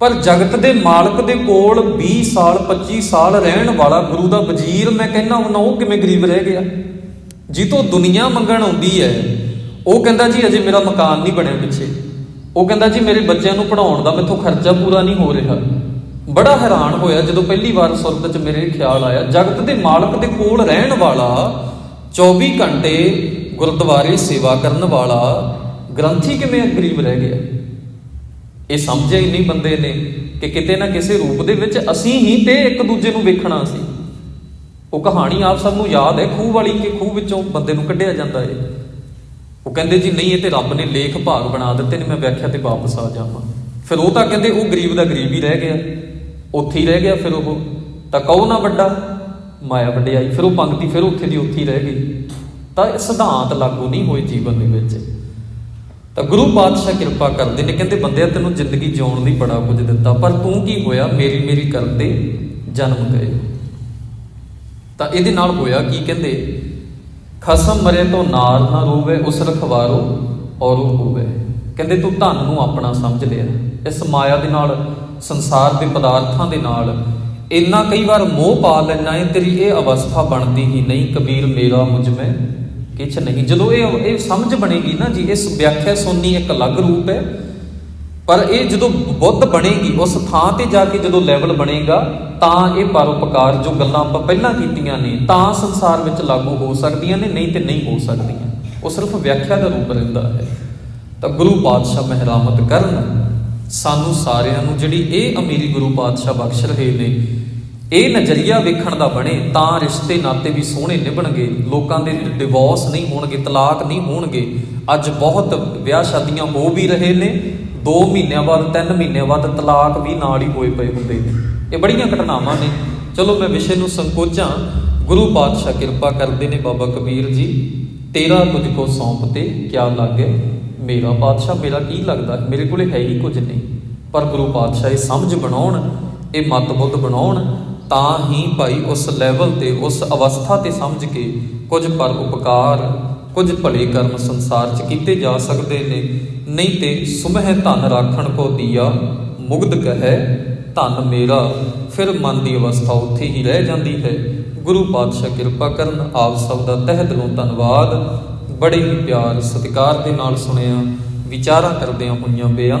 ਪਰ ਜਗਤ ਦੇ ਮਾਲਕ ਦੇ ਕੋਲ 20 ਸਾਲ 25 ਸਾਲ ਰਹਿਣ ਵਾਲਾ ਗੁਰੂ ਦਾ ਵਜ਼ੀਰ ਮੈਂ ਕਹਿੰਦਾ ਹੁਣ ਉਹ ਕਿਵੇਂ ਗਰੀਬ ਰਹਿ ਗਿਆ? ਜੀ ਤੋਂ ਦੁਨੀਆ ਮੰਗਣ ਆਉਂਦੀ ਹੈ, ਉਹ ਕਹਿੰਦਾ ਜੀ ਅਜੇ ਮੇਰਾ ਮਕਾਨ ਨਹੀਂ ਬਣਿਆ ਪਿੱਛੇ। ਉਹ ਕਹਿੰਦਾ ਜੀ ਮੇਰੇ ਬੱਚਿਆਂ ਨੂੰ ਪੜਾਉਣ ਦਾ ਮੈਥੋਂ ਖਰਚਾ ਪੂਰਾ ਨਹੀਂ ਹੋ ਰਿਹਾ। ਬੜਾ ਹੈਰਾਨ ਹੋਇਆ ਜਦੋਂ ਪਹਿਲੀ ਵਾਰ ਸੁਰਤ 'ਚ ਮੇਰੇ ਖਿਆਲ ਆਇਆ, ਜਗਤ ਦੇ ਮਾਲਕ ਦੇ ਕੋਲ ਰਹਿਣ ਵਾਲਾ 24 ਘੰਟੇ ਗੁਰਦੁਆਰੇ ਸੇਵਾ ਕਰਨ ਵਾਲਾ ਗ੍ਰੰਥੀ ਕਿਵੇਂ ਗਰੀਬ ਰਹਿ ਗਿਆ। ਇਹ ਸਮਝਿਆ ਹੀ ਨਹੀਂ ਬੰਦੇ ਨੇ ਕਿ ਕਿਤੇ ਨਾ ਕਿਸੇ ਰੂਪ ਦੇ ਵਿੱਚ ਅਸੀਂ ਹੀ ਤੇ ਇੱਕ ਦੂਜੇ ਨੂੰ ਵੇਖਣਾ ਸੀ। ਉਹ ਕਹਾਣੀ ਆਪ ਸਭ ਨੂੰ ਯਾਦ ਹੈ, ਖੂਹ ਵਾਲੀ ਕਿ ਖੂਹ ਵਿੱਚੋਂ ਬੰਦੇ ਨੂੰ ਕੱਢਿਆ ਜਾਂਦਾ ਹੈ ਉਹ ਕਹਿੰਦੇ ਜੀ, ਨਹੀਂ, ਇਹ ਤੇ ਰੱਬ ਨੇ ਲੇਖ ਭਾਗ ਬਣਾ ਦਿੱਤੇ ਨੇ, ਮੈਂ ਵਿਆਖਿਆ ਤੇ ਵਾਪਸ ਆ ਜਾਵਾਂ। ਫਿਰ ਉਹ ਤਾਂ ਕਹਿੰਦੇ, ਉਹ ਗਰੀਬ ਦਾ ਗਰੀਬ ਹੀ ਰਹਿ ਗਿਆ। ਉੱਥੇ ਹੀ ਰਹਿ ਗਿਆ ਫਿਰ ਉਹ। ਤਾਂ ਕਹੋ ਨਾ ਵੱਡਾ, ਮਾਇਆ ਵਡਿਆਈ। ਫਿਰ ਉਹ ਪੰਕਤੀ ਫਿਰ ਉੱਥੇ ਦੀ ਉੱਥੇ ਹੀ ਰਹਿ ਗਈ। ਤਾਂ ਇਹ ਸਿਧਾਂਤ ਲਾਗੂ ਨਹੀਂ ਹੋਏ ਜੀਵਨ ਦੇ ਵਿੱਚ। ਤਾਂ ਗੁਰੂ ਪਾਤਸ਼ਾਹ ਕਿਰਪਾ ਕਰਦੇ ਨੇ, ਕਹਿੰਦੇ ਬੰਦਿਆ, ਤੈਨੂੰ ਜ਼ਿੰਦਗੀ ਜਿਉਣ ਲਈ ਬੜਾ ਕੁਝ ਦਿੱਤਾ, ਪਰ ਤੂੰ ਕੀ ਹੋਇਆ? ਮੇਰੀ ਮੇਰੀ ਕਰਦੇ ਜਨਮ ਗਏ। ਤਾਂ ਇਹਦੇ ਨਾਲ ਹੋਇਆ ਕੀ ਕਹਿੰਦੇ? ਖਸਮ ਮਰੇ ਤੋਂ ਨਾਰ ਨਾ ਰੋਵੇ ਉਸ ਰਖਵਾਰੋ ਔਰੋ ਹੋਵੇ। ਕਹਿੰਦੇ, ਤੂੰ ਧਨ ਨੂੰ ਆਪਣਾ ਸਮਝ ਲਿਆ। ਇਸ ਮਾਇਆ ਦੇ ਨਾਲ, ਸੰਸਾਰ ਦੇ ਪਦਾਰਥਾਂ ਦੇ ਨਾਲ, ਇੰਨਾ ਕਈ ਵਾਰ ਮੋਹ ਪਾ ਲੈਣਾ ਹੈ ਤੇਰੀ ਇਹ ਅਵਸਥਾ ਬਣਦੀ ਹੀ ਨਹੀਂ, ਕਬੀਰ ਮੇਰਾ ਮੁਝ ਮੈਂ ਕਿਛ ਨਹੀਂ। ਜਦੋਂ ਇਹ ਇਹ ਸਮਝ ਬਣੇਗੀ ਨਾ ਜੀ, ਇਸ ਵਿਆਖਿਆ ਸੁਣਨੀ ਇੱਕ ਅਲੱਗ ਰੂਪ ਹੈ। ਪਰ ਇਹ ਜਦੋਂ ਬੁੱਧ ਬਣੇਗੀ, ਉਸ ਥਾਂ ਤੇ ਜਾ ਕੇ ਜਦੋਂ ਲੈਵਲ ਬਣੇਗਾ, ਤਾਂ ਇਹ ਪਰਉਪਕਾਰ ਜੋ ਗੱਲਾਂ ਆਪਾਂ ਪਹਿਲਾਂ ਕੀਤੀਆਂ ਨੇ, ਤਾਂ ਸੰਸਾਰ ਵਿੱਚ ਲਾਗੂ ਹੋ ਸਕਦੀਆਂ ਨੇ, ਨਹੀਂ ਤੇ ਨਹੀਂ ਹੋ ਸਕਦੀਆਂ। ਉਹ ਸਿਰਫ ਵਿਆਖਿਆ ਦਾ ਰੂਪ ਰਹਿੰਦਾ ਹੈ। ਤਾਂ ਗੁਰੂ ਪਾਤਸ਼ਾਹ ਮਹਿਰਾਮਤ ਕਰਨ ਸਾਨੂੰ ਸਾਰਿਆਂ ਨੂੰ ਜਿਹੜੀ ਇਹ ਅਮੀਰੀ ਗੁਰੂ ਪਾਤਸ਼ਾਹ ਬਖਸ਼ ਰਹੇ ਨੇ ਇਹ ਨਜ਼ਰੀਆ ਵੇਖਣ ਦਾ ਬਣੇ ਤਾਂ ਰਿਸ਼ਤੇ ਨਾਤੇ ਵੀ ਸੋਹਣੇ ਨਿਭਣਗੇ, ਲੋਕਾਂ ਦੇ ਡਿਵੋਰਸ ਨਹੀਂ ਹੋਣਗੇ, ਤਲਾਕ ਨਹੀਂ ਹੋਣਗੇ। ਅੱਜ ਬਹੁਤ ਵਿਆਹ ਸ਼ਾਦੀਆਂ ਹੋ ਵੀ ਰਹੇ ਨੇ 2 ਮਹੀਨਿਆਂ ਬਾਅਦ 3 ਮਹੀਨਿਆਂ ਬਾਅਦ ਤਲਾਕ ਵੀ ਨਾਲ ਹੀ ਹੋਏ ਪਏ ਹੁੰਦੇ ਨੇ। ਇਹ ਬੜੀਆਂ ਘਟਨਾਵਾਂ ਨੇ। ਚਲੋ ਮੈਂ ਵਿਸ਼ੇ ਨੂੰ ਸੰਕੋਚਾਂ। ਗੁਰੂ ਪਾਤਸ਼ਾਹ ਕਿਰਪਾ ਕਰਦੇ ਨੇ ਬਾਬਾ ਕਬੀਰ ਜੀ। ਤੇਰਾ ਤੁਝ ਕੋ ਸੌਂਪ ਤੇ ਕਿਆ ਲਾਗੇ? ਮੇਰਾ ਪਾਤਸ਼ਾਹ, ਮੇਰਾ ਕੀ ਲੱਗਦਾ? ਮੇਰੇ ਕੋਲੇ ਹੈ ਹੀ ਕੁਝ ਨਹੀਂ। ਪਰ ਗੁਰੂ ਪਾਤਸ਼ਾਹ ਇਹ ਸਮਝ ਬਣਾਉਣ, ਇਹ ਮਤ ਬੁੱਧ ਬਣਾਉਣ ਤਾਂ ਹੀ ਭਾਈ ਉਸ ਲੈਵਲ ਤੇ, ਉਸ ਅਵਸਥਾ ਤੇ ਸਮਝ ਕੇ ਕੁਝ ਪਰ ਉਪਕਾਰ, ਕੁਝ ਭਲੇ ਕਰਮ ਸੰਸਾਰ 'ਚ ਕੀਤੇ ਜਾ ਸਕਦੇ ਨੇ। ਨਹੀਂ ਤੇ ਸੁਮਹਿ ਧਨ ਰਾਖਣ ਕੋ ਦੀਆ, ਮੁਗਧ ਕਹੈ, ਧਨ ਮੇਰਾ। ਫਿਰ ਮਨ ਦੀ ਅਵਸਥਾ ਉੱਥੇ ਹੀ ਰਹਿ ਜਾਂਦੀ ਹੈ। ਗੁਰੂ ਪਾਤਸ਼ਾਹ ਕਿਰਪਾ ਕਰਨ ਆਪ ਸਭ ਦਾ ਤਹਿ ਦਿਲੋਂ ਧੰਨਵਾਦ। ਬੜੇ ਹੀ ਪਿਆਰ ਸਤਿਕਾਰ ਦੇ ਨਾਲ ਸੁਣਿਆ। ਵਿਚਾਰਾਂ ਕਰਦਿਆਂ ਹੋਈਆਂ ਬੇਅੰਤ